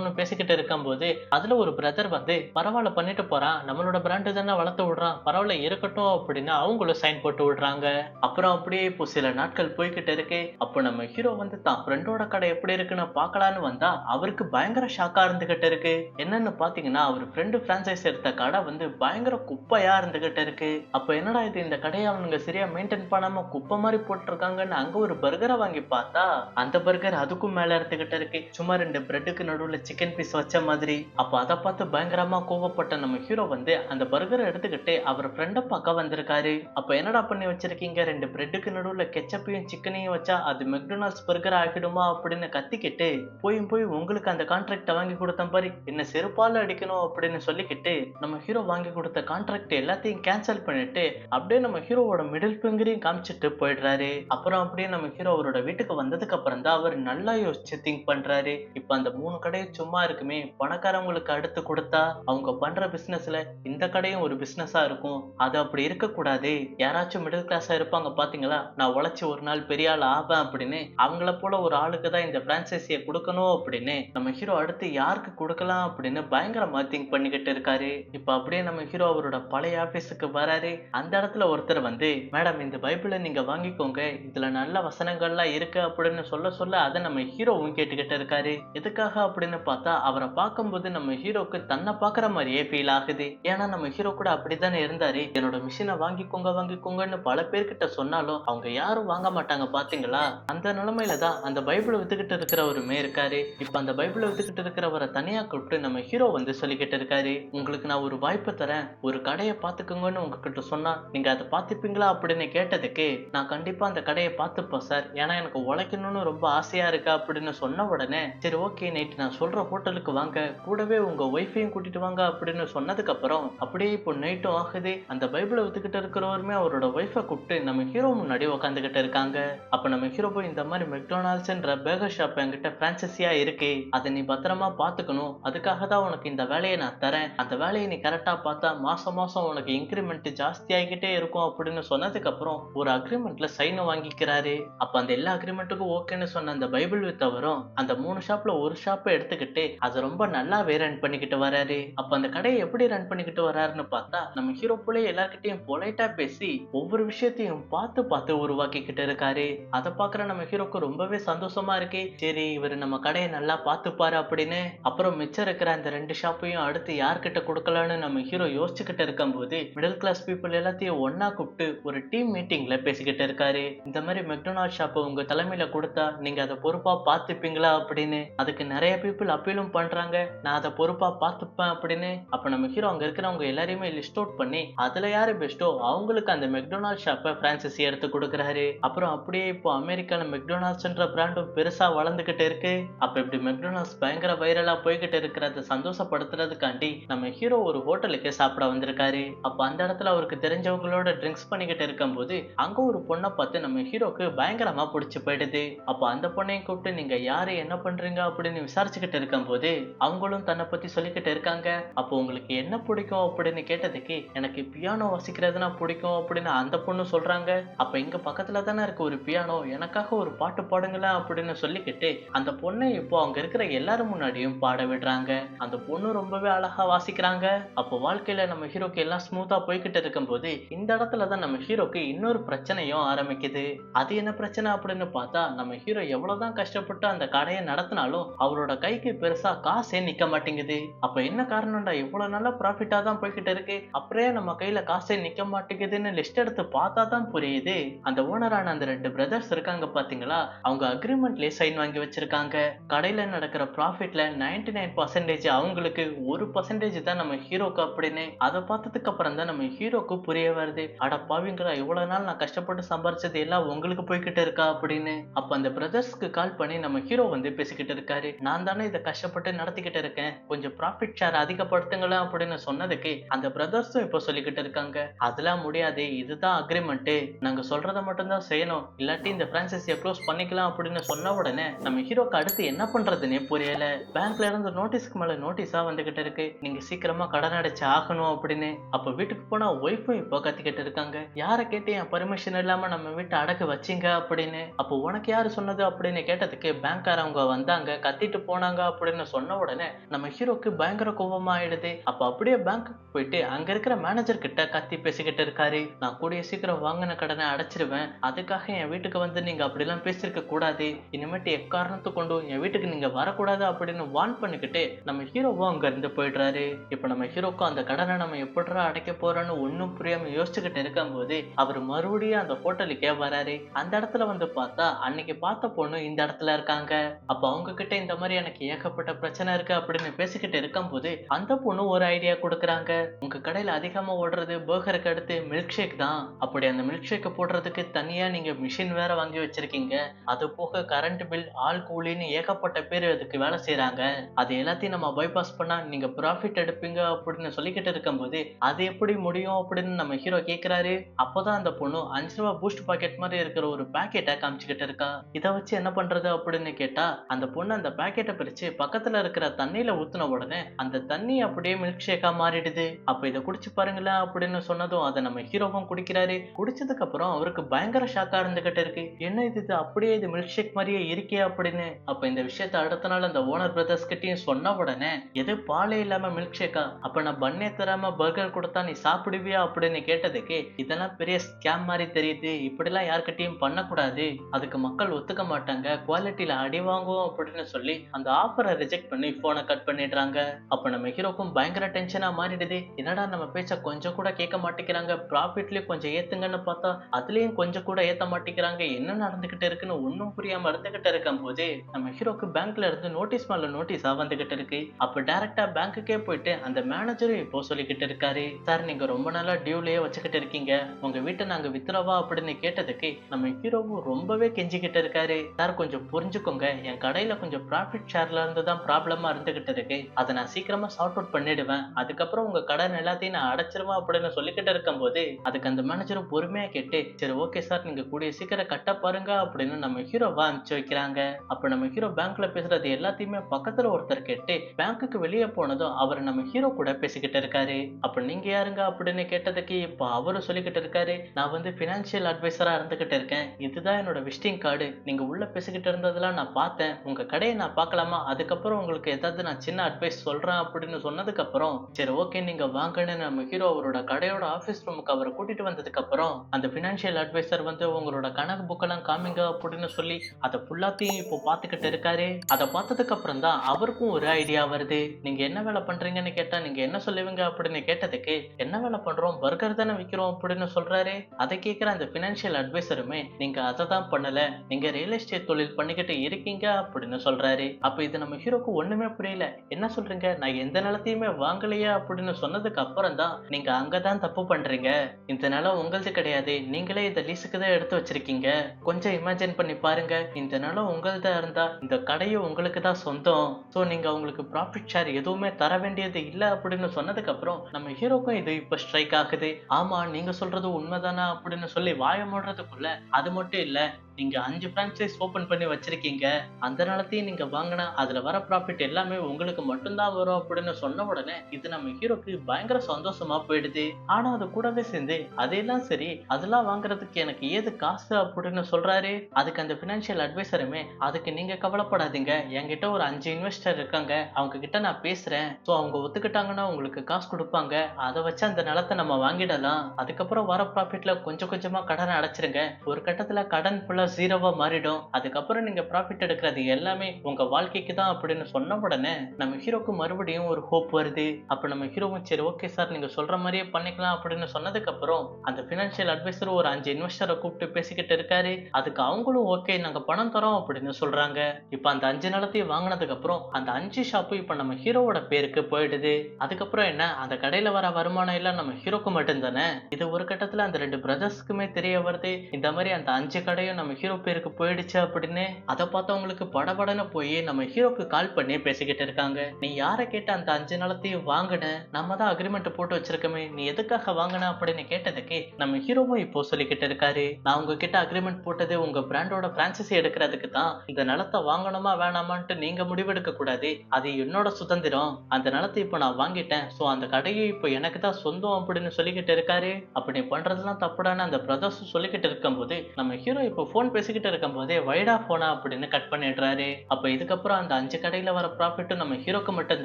தலையிடுறான்னு பேசிக்கிட்டு இருக்கும்போது அதுல ஒரு பிரதர் வந்து பரவாயில்ல பண்ணிட்டு போறான். நம்மளோட பிராண்டு தானே வளர்த்து விடுறான். பரவாயில்ல இருக்கட்டும் அப்படின்னு அவங்களும் சைன் போட்டு விடுறாங்க. அப்புறம் அப்படியே இப்போ சில நாட்கள் போய்கிட்டு இருக்கு. அப்போ நம்ம ஹீரோ வந்து தான் ஃப்ரெண்டோட கடை எப்படி இருக்குன்னு பார்க்கலான்னு வந்தா அவருக்கு பயங்கர ஷாக்கா இருந்துகிட்டு இருக்கு. என்னன்னு பாத்தீங்கன்னா அவர் ஃப்ரெண்டு பிரான்சைஸ் எடுத்த கடை வந்து பயங்கர குப்பையா இருந்துகிட்டு இருக்கு. அப்ப என்னடா இது? இந்த கடையை அவனுங்க சரியா மெயின்டைன் பண்ணாம குப்பை மாதிரி போட்டிருக்காங்கன்னு அங்க ஒரு பர்கரை வாங்கி பார்த்தா அந்த பர்கர் அதுக்கும் மேல இருந்துகிட்டு இருக்கு. சும்மா ரெண்டு பிரெட்டுக்கு நடுவுல சிக்கன் பீஸ் வச்ச மாதிரி அப்போ அதை பார்த்து பயங்கரமா கோவப்பட்ட நம்ம ஹீரோ வந்து அந்த பர்கரை எடுத்துக்கிட்டு அவர் ஃப்ரெண்டை பார்க்க வந்திருக்காரு. அப்போ என்னடா பண்ணி வச்சிருக்கீங்க? ரெண்டு பிரெட்டுக்கு நடுவில் கெச்சப்பையும் சிக்கனையும் வச்சா அது மெக்டொனால்ட்ஸ் பர்கர் ஆகிடுமா அப்படின்னு கத்திக்கிட்டு போயும் போய் உங்களுக்கு அந்த கான்ட்ராக்டை வாங்கி கொடுத்த பாரு என்ன செருப்பால அடிக்கணும் அப்படின்னு சொல்லிக்கிட்டு நம்ம ஹீரோ வாங்கி கொடுத்த கான்ட்ராக்ட் எல்லாத்தையும் கேன்சல் பண்ணிட்டு அப்படியே நம்ம ஹீரோவோட மிடில் ஃபிங்கரையும் காமிச்சிட்டு போயிடுறாரு. அப்புறம் அப்படியே நம்ம ஹீரோ அவரோட வீட்டுக்கு வந்ததுக்கு அப்புறம் தான் அவர் நல்லா யோசிச்சு திங்க் பண்றாரு. இப்ப அந்த மூணு கடையை சும்மா இருக்குமே. பணக்காரவங்களுக்கு அடுத்து கொடுத்தா அவங்க பண்ற பிசினஸ்ல இந்த கடையும் ஒரு பிசினஸா இருக்கும். அது அப்படி இருக்கக்கூடாது. யாராச்சும் மிடில் கிளாஸா இருப்பாங்க பாத்தீங்களா? நான் உழைச்சி ஒரு நாள் பெரிய ஆள் ஆவேன் அப்படின்னு. அவங்கள போல ஒரு ஆளுக்கு தான் இந்த பிரான்சைசியை கொடுக்கணும் அப்படின்னு. நம்ம ஹீரோ அடுத்து யாருக்கு கொடுக்கலாம் அப்படின்னு பயங்கரமா திங்க் பண்ணிக்கிட்டு இருக்காரு. இப்ப அப்படியே நம்ம ஹீரோ அவரோட பழைய ஆபீஸுக்கு வராரு. அந்த இடத்துல ஒருத்தர் வந்து மேடம் இந்த பைபிளை நீங்க வாங்கிக்கோங்க. இதுல நல்ல வசனங்கள்லாம் இருக்கு அப்படின்னு சொல்ல சொல்ல அதை நம்ம ஹீரோவும் கேட்டுக்கிட்டு இருக்காரு. எதுக்காக அப்படின்னு பார்த்தா அவரை பார்க்கும்போது நம்ம ஹீரோக்கு தன்னை பார்க்குற மாதிரியே ஃபீல் ஆகுது. ஏன்னா நம்ம ஹீரோ கூட அப்படித்தானே இருந்தாரு. என்னோட மிஷினை வாங்கிக்கோங்க வாங்கிக்கோங்கன்னு பல பேர்கிட்ட சொன்னாலும் அவங்க யாரும் வாங்க மாட்டாங்க பாத்தீங்களா? அந்த நிலைமையில தான் அந்த பைபிளை வித்துக்கிட்டு இருக்கிறவருமே இருக்காரு. இப்ப அந்த பைபிளை வித்துக்கிட்டு இருக்கிறவரை தனியா கூப்பிட்டு நம்ம ஹீரோ வந்து சொல்லிக்கிட்டு இருக்காரு. உங்களுக்கு நான் ஒரு வாய்ப்பு தரேன். ஒரு கடையை பார்த்துக்கோங்கன்னு உங்ககிட்ட சொன்னா நீங்க அதை பார்த்துப்பீங்களா? அப்படின்னு கேட்டதுக்கு நான் கண்டிப்பா அந்த கடையை பார்த்துப்பேன் சார். ஏன்னா எனக்கு உழைக்கணும்னு ரொம்ப ஆசையா இருக்கா அப்படின்னு சொன்ன உடனே சரி ஓகே நைட் நான் சொல்கிற ஹோட்டலுக்கு வாங்க. கூடவே உங்கள் ஒய்ஃபையும் கூட்டிட்டு வாங்க அப்படின்னு சொன்னதுக்கப்புறம் அப்படியே இப்போ நைட்டும் ஆகுது. அந்த பைபிளை வித்துக்கிட்டு இருக்கிறவருமே அவரோட ஒய்ஃபை கூப்பிட்டு நம்ம ஹீரோ முன்னாடி உட்காந்துக்கிட்டு இருக்காங்க. அப்போ நம்ம ஹீரோ போய் இந்த மாதிரி மெக்டொனால்ட்ஸ்ன்ற பேகர் ஷாப் என்கிட்ட ஃப்ரான்சைஸியாக இருக்கு. அதை நீ பத்திரமா பார்த்துக்கணும். அதுக்காக தான் உனக்கு இந்த வேலையை நான் தரேன். அந்த வேலையை நீ கரெக்டாக பார்த்தா மாதம் மாதம் உனக்கு இன்க்ரிமெண்ட் ஜாஸ்தி ஆகிக்கிட்டே இருக்கும் அப்படின்னு சொன்னதுக்கப்புறம் ஒரு அக்ரிமெண்ட்ல சைனை வாங்கிக்கிறாரு. அப்போ அந்த எல்லா அக்ரிமெண்ட்டுக்கும் ஓகேன்னு சொன்ன அந்த பைபிள் வித்தவரும் அந்த மூணு ஷாப்ல ஒரு ஷாப்பை எடுத்துக்கிட்டு அதை ரொம்ப நல்லாவே ரன் பண்ணிக்கிட்டு வராரு. அப்ப அந்த கடையை எப்படி ரன் பண்ணிக்கிட்டு வராருன்னு பார்த்தா நம்ம ஹீரோ போல எல்லார்கிட்டயும் பொலைட்டா பேசி ஒவ்வொரு விஷயத்தையும் பார்த்து பார்த்து உருவாக்கிக்கிட்டு இருக்காரு. அதை பாக்குற நம்ம ஹீரோக்கு ரொம்பவே சந்தோஷமா இருக்கு. சரி இவர் நம்ம கடையை நல்லா பார்த்துப்பாரு அப்படின்னு. அப்புறம் மிச்சம் இருக்கிற அந்த ரெண்டு ஷாப்பையும் அடுத்து யார்கிட்ட கொடுக்கலான்னு நம்ம ஹீரோ யோசிச்சுக்கிட்டு இருக்கும்போது மிடில் கிளாஸ் பீப்புள் எல்லாத்தையும் ஒன்னா கூப்பிட்டு ஒரு டீம் மீட்டிங்ல பேசிக்கிட்டு இருக்காரு. இந்த மாதிரி மெக்டொனால்ட் ஷாப்பை உங்க தலைமையில கொடுத்தா நீங்க அதை பொறுப்பா பார்த்துப்பீங்களா அப்படின்னு. அதுக்கு நிறைய பீப்புள் அப்பீலும் பண்றாங்க. நான் அதை பொறுப்பா பார்த்துப்பேன் அப்படின்னு. அப்ப நம்ம ஹீரோ அங்க இருக்கிறவங்க எல்லாரையுமே லிஸ்ட் அவுட் பண்ணி அதுல யாரு பெஸ்ட்டோ அவங்களுக்கு அந்த மெக்டொனால்ட் ஷாப்பை பிரான்சிஸ் எடுத்து கொடுக்குறாரு. அப்புறம் அப்படியே இப்போ அமெரிக்கால மெக்டொனால்ட்ஸ்ன்ற பிராண்டும் பெருசா வளர்ந்துகிட்டு இருக்கு. அப்ப இப்படி மெக்டொனால்ட்ஸ் பயங்கர வைரலா போய்கிட்டு இருக்கிறத சந்தோஷப்படுத்துறதுக்காண்டி நம்ம ஹீரோ ஒரு ஹோட்டலுக்கு சாப்பிட வந்திருக்காரு. அப்ப அந்த இடத்துல அவருக்கு தெரிஞ்சவங்களோட ட்ரிங்க்ஸ் பண்ணிக்கிட்டு இருக்கும்போது அங்க ஒரு பொண்ணை பார்த்து நம்ம ஹீரோக்கு பயங்கரமா பிடிச்சி போயிடுது. அப்ப அந்த பொண்ணையும் கூப்பிட்டு நீங்க யாரு? என்ன பண்றீங்க? அப்படின்னு விசாரிச்சுக்கிட்டு இருக்கும்போது அவங்களும் தன்னை பத்தி சொல்லிக்கிட்டு இருக்காங்க. அப்போ உங்களுக்கு என்ன பிடிக்கும் அப்படின்னு கேட்டதுக்கு எனக்கு பியானோ வாசிக்கிறதுனா பிடிக்கும் அப்படின்னு அந்த பொண்ணு சொல்றாங்க. அப்ப இங்க பக்கத்துல தானே இருக்கு ஒரு பியானோ எனக்காக ஒரு பாட்டு பாடுங்களேன் அப்படின்னு சொல்லிக்கிட்டு அந்த பொண்ணை இப்போ அங்க இருக்கிற எல்லாரும் முன்னாடியும் பாட விடுறாங்க. அந்த பொண்ணு ரொம்பவே அழகா வாசிக்கிறாங்க. அப்போ வாழ்க்கையில நம்ம ஹீரோக்கு எல்லாம் ஸ்மூத்தா போய்கிட்டு இருக்கும்போது இந்த இடத்துல தான் நம்ம ஹீரோக்கு இன்னொரு பிரச்சனையும் ஆரம்பிக்குது. அது என்ன பிரச்சனை அப்படின்னு பார்த்தா நம்ம ஹீரோ எவ்வளவுதான் கஷ்டப்பட்டு அந்த கடையை நடத்தினாலும் அவரோட கைக்கு பெருசா காசே நிக்க மாட்டேங்குது. அப்ப என்ன காரணம்டா? இவ்வளவு நல்லா ப்ராஃபிட்டா தான் போய்கிட்டு இருக்கு. அப்படியே நம்ம கையில காசே நிக்க மாட்டேங்குதுன்னு லிஸ்ட் எடுத்து பார்த்தா தான் புரியுது. அந்த ஓனரான அந்த ரெண்டு பிரதர்ஸ் இருக்காங்க பாத்தீங்களா? அவங்க அக்ரிமெண்ட்லயே சைன் வாங்கி வச்சிருக்காங்க. கடையில நடக்கிற ப்ராஃபிட்ல நைன்டி நைன் பர்சன்டேஜ் அவங்களுக்கு ஒரு பர்சன்டேஜ் தான் நம்ம ஹீரோக்கு அப்படின்னு. அதை பார்த்ததுக்கு அப்புறம் தான் நம்ம ஹீரோக்கு புரிய வருது. அட பாவிங்களா இவ்வளவு நாள் நான் கஷ்டப்பட்டு சம்பாரிச்சது எல்லாம் உங்களுக்கு போய்கிட்டு இருக்கா அப்படின்னு. அப்ப அந்த பிரதர்ஸ்க்கு கால் பண்ணி நம்ம ஹீரோ வந்து பேசிக்கிட்டு இருக்காரு. நான் தானே இதை கஷ்டப்பட்டு நடத்திக்கிட்டு இருக்கேன். கொஞ்சம் ப்ராஃபிட் ஷேர் அதிகப்படுத்துங்களேன் அப்படின்னு சொன்னதுக்கு அந்த பிரதர்ஸும் இப்போ சொல்லிக்கிட்டு இருக்காங்க. அதெல்லாம் முடியாது. இதுதான் அக்ரிமெண்ட்டு நாங்க சொல்றதை மட்டும்தான் செய்யணும். இல்லாட்டி இந்த பிரான்சைஸியை க்ளோஸ் பண்ணிக்கலாம் அப்படின்னு சொன்ன உடனே நம்ம ஹீரோக்கு அடுத்து என்ன பண்றதுன்னே புரியல. பேங்க்ல இருந்து நோட்டீஸ்க்கு மேல நோட்டீஸா வந்துகிட்டு இருக்கு. நீங்க சீக்கிரமா கடன் அடைச்சு ஆகணும் அப்படின்னு. அப்ப வீட்டுக்கு போனா ஒய்ஃபும் இப்போ கத்திக்கிட்டு இருக்காங்க. யாரை கேட்டு என் பர்மிஷன் இல்லாம நம்ம வீட்டை அடக்க வச்சீங்க அப்படின்னு. அப்போ உனக்கு யாரு சொன்னது அப்படின்னு கேட்டதுக்கு பேங்க்காரவங்க வந்தாங்க. கத்திட்டு போனாங்க அப்படின்னு சொன்ன உடனே நம்ம ஹீரோக்கு பயங்கர கோபமா ஆயிடுது அப்ப அப்படியே பேங்க்குக்கு போயிட்டு அங்க இருக்கிற மேனேஜர் கிட்ட கத்தி பேசிக்கிட்டு இருக்காரு. நான் கூடிய சீக்கிரம் வாங்கின கடனை அடைச்சிருவேன். அதுக்காக என் வீட்டுக்கு வந்து நீங்க அப்படிலாம் பேசியிருக்க கூடாது. இனிமேட்டு எக்காரணத்தை கொண்டு என் வீட்டுக்கு நீங்க வரக்கூடாது அப்படின்னு வார்ன் பண்ணிக்கிட்டு நம்ம ஹீரோவும் அங்க இருந்து போயிடுறாரு. இப்ப நம்ம ஹீரோக்கும் அந்த கடனை நம்ம எப்படா அடைக்க போறோம்னு ஒன்னும் புரியாம யோசிச்சுக்கிட்டு இருக்கும்போது அவர் மறுபடியும் அந்த ஹோட்டலுக்கே வராரு. அந்த இடத்துல வந்து பார்த்தா அன்னைக்கு பார்த்த பொண்ணு இந்த இடத்துல இருக்காங்க. அப்ப அவங்க கிட்ட இந்த மாதிரி எனக்கு ஏகப்பட்ட பிரச்சனை இருக்கு அப்படின்னு பேசிக்கிட்டு இருக்கும்போது அந்த பொண்ணு ஒரு ஐடியா கொடுக்குறாங்க. உங்க கடையில அதிகமா ஓடுறது பர்கருக்கு அடுத்து மில்க் ஷேக் தான். அப்படி அந்த மில்க் ஷேக்கை போடுறதுக்கு தனியா நீங்க மிஷின் வேற வாங்கி வச்சிருக்கீங்க. அது போக கரண்ட் பில் ஆள் கூலின்னு ஏகப்பட்ட பேர் அதுக்கு வேலை செய்யறாங்க அது எல்லாத்தையும் நம்ம பைபாஸ் பண்ணா நீங்க ப்ராஃபிட் எடுப்பீங்க அப்படின்னு சொல்லிக்கிட்டு இருக்கும்போது அது எப்படி முடியும் அப்படின்னு நம்ம ஹீரோ கேக்குறாரு. அப்போதான் அந்த பொண்ணு அஞ்சு ரூபா பூஸ்ட் பாக்கெட் மாதிரி இருக்கிற ஒரு பாக்கெட்டை காமிச்சுக்கிட்டு இருக்கா. இதை வச்சு என்ன பண்றது அப்படின்னு கேட்டா அந்த பொண்ணு அந்த பாக்கெட்டை பிரிச்சு பக்கத்துல இருக்கிற தண்ணியில ஊத்துன உடனே அந்த தண்ணி அப்படியே மில்க் ஷேக்கா மாறிடுது. அப்ப இதை குடிச்சு பாருங்களேன் அப்படின்னு சொன்னதும் அதை நம்ம ஹீரோவும் குடிக்கிறாரு. குடிச்சதுக்கு அப்புறம் அவருக்கு பயங்கர ஷாக்கா இருந்துகிட்டு இருக்கு. என்ன இது இது அப்படியே இது மில்க் ஷேக் மாதிரியே இருக்கே அப்படின்னு. அப்ப இந்த விஷயத்த அடுத்த நாள் அந்த ஓனர் பிரதர்ஸ் கிட்டயும் சொன்ன உடனே எது பாலே இல்லாம மில்க் ஷேக்கா அப்ப நான் பண்ணே தராம பர்கர் கொடுத்தா நீ சாப்பிடுவியா? அப்படின்னு கேட்டதுக்கு இதெல்லாம் பெரிய ஸ்கேம் மாதிரி தெரியுது. இப்படிலாம் யார்கிட்டயும் பண்ணக்கூடாது. அதுக்கு மக்கள் ஒத்துக்க மாட்டாங்க. குவாலிட்டியில அடி வாங்குவோம் அப்படின்னு சொல்லி அந்த ஆஃப் ஆஃபரை ரிஜெக்ட் பண்ணி ஃபோனை கட் பண்ணிடுறாங்க. அப்போ நம்ம ஹீரோக்கும் பயங்கர டென்ஷனாக மாறிடுது. என்னடா நம்ம பேச்ச கொஞ்சம் கூட கேட்க மாட்டேங்கிறாங்க. ப்ராஃபிட்லேயும் கொஞ்சம் ஏற்றுங்கன்னு பார்த்தா அதுலேயும் கொஞ்சம் கூட ஏற்ற மாட்டேங்கிறாங்க. என்ன நடந்துகிட்டு இருக்குன்னு ஒன்றும் புரியாமல் இருந்துகிட்டு இருக்கும் போது நம்ம ஹீரோக்கு பேங்க்ல இருந்து நோட்டீஸ் மேல நோட்டீஸாக வந்துகிட்டு இருக்கு. அப்போ டைரக்டா பேங்க்குக்கே போயிட்டு அந்த மேனேஜரும் இப்போ சொல்லிக்கிட்டு இருக்காரு. சார் நீங்க ரொம்ப நாளாக டியூலேயே வச்சுக்கிட்டு இருக்கீங்க. உங்க வீட்டை நாங்க வித்துறவா அப்படின்னு கேட்டதுக்கு நம்ம ஹீரோவும் ரொம்பவே கெஞ்சிக்கிட்டு இருக்காரு. சார் கொஞ்சம் புரிஞ்சுக்கோங்க. என் கடையில் கொஞ்சம் ப்ராஃபிட் ஷேர்ல இருந்து தான் ப்ராப்ளமா இருந்துகிட்டு இருக்கு. அதை நான் சீக்கிரமா சார்ட் அவுட் பண்ணிடுவேன். அதுக்கப்புறம் உங்க கடன் எல்லாத்தையும் நான் அடைச்சிருவேன் அப்படின்னு சொல்லிக்கிட்டு இருக்கும்போது அதுக்கு அந்த மேனேஜரும் பொறுமையா கேட்டு சரி ஓகே சார் நீங்க கூடிய சீக்கிரம் கட்ட பாருங்க அப்படின்னு நம்ம ஹீரோவா அனுப்பிச்சு வைக்கிறாங்க. அப்ப நம்ம ஹீரோ பேங்க்ல பேசுறது எல்லாத்தையுமே பக்கத்துல ஒருத்தர் கேட்டு பேங்க்குக்கு வெளியே போனதும் அவர் நம்ம ஹீரோ கூட பேசிக்கிட்டு இருக்காரு. அப்ப நீங்க யாருங்க அப்படின்னு கேட்டதுக்கு இப்போ அவரும் சொல்லிக்கிட்டு இருக்காரு. நான் வந்து பினான்சியல் அட்வைசரா இருந்துகிட்டு இருக்கேன். இதுதான் என்னோட விசிட்டிங் கார்டு நீங்க உள்ள பேசிக்கிட்டு இருந்ததெல்லாம் நான் பார்த்தேன். உங்க கடையை நான் பார்க்கலாமா? அதுக்கப்புறம் உங்களுக்கு ஏதாவது நான் சின்ன அட்வைஸ் சொல்கிறேன் அப்படின்னு சொன்னதுக்கப்புறம் சரி ஓகே நீங்கள் வாங்கன்னு நம்ம ஹீரோ அவரோட கடையோட ஆஃபீஸ் ரூமுக்கு அவரை கூட்டிகிட்டு வந்ததுக்கப்புறம் அந்த ஃபினான்ஷியல் அட்வைசர் வந்து உங்களோட கணக்கு புக்கெல்லாம் காமிங்க அப்படின்னு சொல்லி அதை ஃபுல்லாத்தையும் இப்போ பார்த்துக்கிட்டு இருக்காரு. அதை பார்த்ததுக்கு அப்புறம் தான் அவருக்கும் ஒரு ஐடியா வருது. நீங்க என்ன வேலை பண்றீங்கன்னு கேட்டா நீங்க என்ன சொல்லுவீங்க அப்படின்னு கேட்டதுக்கு என்ன வேலை பண்றோம் பர்கர் தானே விற்கிறோம் அப்படின்னு சொல்றாரு. அதை கேட்கிற அந்த பினான்சியல் அட்வைசருமே நீங்க அதை தான் பண்ணல நீங்க ரியல் எஸ்டேட் தொழில் பண்ணிக்கிட்டு இருக்கீங்க அப்படின்னு சொல்றாரு. அப்ப இது நம்ம ஹீரோக்கு ஒண்ணுமே புரியல. என்ன சொல்றீங்க? நான் எந்த நிலத்தையுமே வாங்கலையா அப்படின்னு சொன்னதுக்கு அப்புறம் தான் நீங்க அங்கதான் தப்பு பண்றீங்க. இந்த நிலம் உங்களது கிடையாது. நீங்களே இதை லீஸுக்கு தான் எடுத்து வச்சிருக்கீங்க. கொஞ்சம் இமேஜின் பண்ணி பாருங்க. இந்த நிலம் உங்களதா இருந்தா இந்த கடையும் உங்களுக்கு தான் சொந்தம். ஸோ நீங்க உங்களுக்கு ப்ராஃபிட் ஷேர் எதுவுமே தர வேண்டியது இல்ல அப்படின்னு சொன்னதுக்கு அப்புறம் நம்ம ஹீரோக்கும் இது இப்ப ஸ்ட்ரைக் ஆகுது. ஆமா நீங்க சொல்றது உண்மைதானா அப்படின்னு சொல்லி வாய மூடுறதுக்குள்ள அது மட்டும் இல்ல நீங்க அஞ்சு பிரான்ச்சைஸ் ஓபன் பண்ணி வச்சிருக்கீங்க அந்த நிலத்தையும் நீங்க வாங்கினா அதுல வர ப்ராஃபிட் எல்லாமே உங்களுக்கு மட்டும்தான் வரும் அப்படின்னு சொன்ன உடனே இது நம்ம ஹீரோக்கு பயங்கர சந்தோஷமா போயிடுது. ஆனா அது கூடவே சேர்ந்து அதெல்லாம் சரி அதெல்லாம் வாங்குறதுக்கு எனக்கு ஏது காசு அப்படின்னு சொல்றாரு. அதுக்கு அந்த பினான்சியல் அட்வைசருமே அதுக்கு நீங்க கவலைப்படாதீங்க. என்கிட்ட ஒரு அஞ்சு இன்வெஸ்டர் இருக்காங்க அவங்க கிட்ட நான் பேசுறேன். ஸோ அவங்க ஒத்துக்கிட்டாங்கன்னா உங்களுக்கு காசு கொடுப்பாங்க. அதை வச்சு அந்த நிலத்தை நம்ம வாங்கிடலாம். அதுக்கப்புறம் வர ப்ராஃபிட்ல கொஞ்சம் கொஞ்சமா கடனை அடைச்சிருங்க. ஒரு கட்டத்துல கடன் ஃபுல்லா ஜீரோவாக மாறிடும். அதுக்கப்புறம் நீங்க ப்ராஃபிட் எடுக்கிறது எல்லாமே உங்க வாழ்க்கைக்கு தான் அப்படின்னு சொன்ன உடனே நம்ம ஹீரோக்கு மறுபடியும் ஒரு ஹோப் வருது. அப்ப நம்ம ஹீரோவும் சரி ஓகே சார் நீங்க சொல்ற மாதிரியே பண்ணிக்கலாம் அப்படின்னு சொன்னதுக்கு அப்புறம் அந்த ஃபினான்ஷியல் அட்வைசர் ஒரு அஞ்சு இன்வெஸ்டரை கூப்பிட்டு பேசிக்கிட்டு இருக்காரு. அதுக்கு அவங்களும் ஓகே நாங்க பணம் தரோம் அப்படின்னு சொல்றாங்க. இப்ப அந்த அஞ்சு நிலத்தையும் வாங்கினதுக்கு அப்புறம் அந்த அஞ்சு ஷாப்பு இப்ப நம்ம ஹீரோவோட பேருக்கு போயிடுது. அதுக்கப்புறம் என்ன? அந்த கடையில வர வருமானம் எல்லாம் நம்ம ஹீரோக்கு மட்டும்தானே? இது ஒரு கட்டத்துல அந்த ரெண்டு பிரதர்ஸ்க்குமே தெரிய வருது. இந்த மாதிரி அந்த அஞ்சு கடையும் நம்ம ஹீரோ பேருக்கு போயிடுச்சு அப்படின்னு அதை பார்த்தவங்களுக்கு படபடன்னு போய் நம்ம ஹீரோக்கு கால் பண்ணி பேசிக்கிட்டு இருக்காங்க. நீ யாரை கேட்ட அந்த அஞ்சு நிலத்தையும் வாங்கின? நம்ம தான் அக்ரிமெண்ட் போட்டு வச்சிருக்கோமே நீ எதுக்காக வாங்கின அப்படின்னு கேட்டதுக்கு நம்ம ஹீரோவும் இப்போ சொல்லிக்கிட்டு இருக்காரு. நான் உங்ககிட்ட அக்ரிமெண்ட் போட்டது உங்க பிராண்டோட பிரான்சைசி எடுக்கிறதுக்கு தான். இந்த நிலத்தை வாங்கணுமா வேணாமான்ட்டு நீங்க முடிவெடுக்க கூடாது. அது என்னோட சுதந்திரம். அந்த நிலத்தை இப்போ நான் வாங்கிட்டேன். ஸோ அந்த கடையை இப்போ எனக்கு தான் சொந்தம் அப்படின்னு சொல்லிக்கிட்டு இருக்காரு. அப்படி பண்றதுலாம் தப்புடான அந்த பிரதர்ஸ் சொல்லிக்கிட்டு இருக்கும்போது நம்ம ஹீரோ இப்போ ஃபோன் பேசிக்கிட்டு இருக்கும்போதே வைடா போனா அப்படின்னு கட் பண்ணிடுறாரு. அப்போ இதுக்கப்புறம் அந்த அஞ்சு கடையில வர ப்ராஃபிட்டும் நம்ம ஹீரோக்கு மட்டும்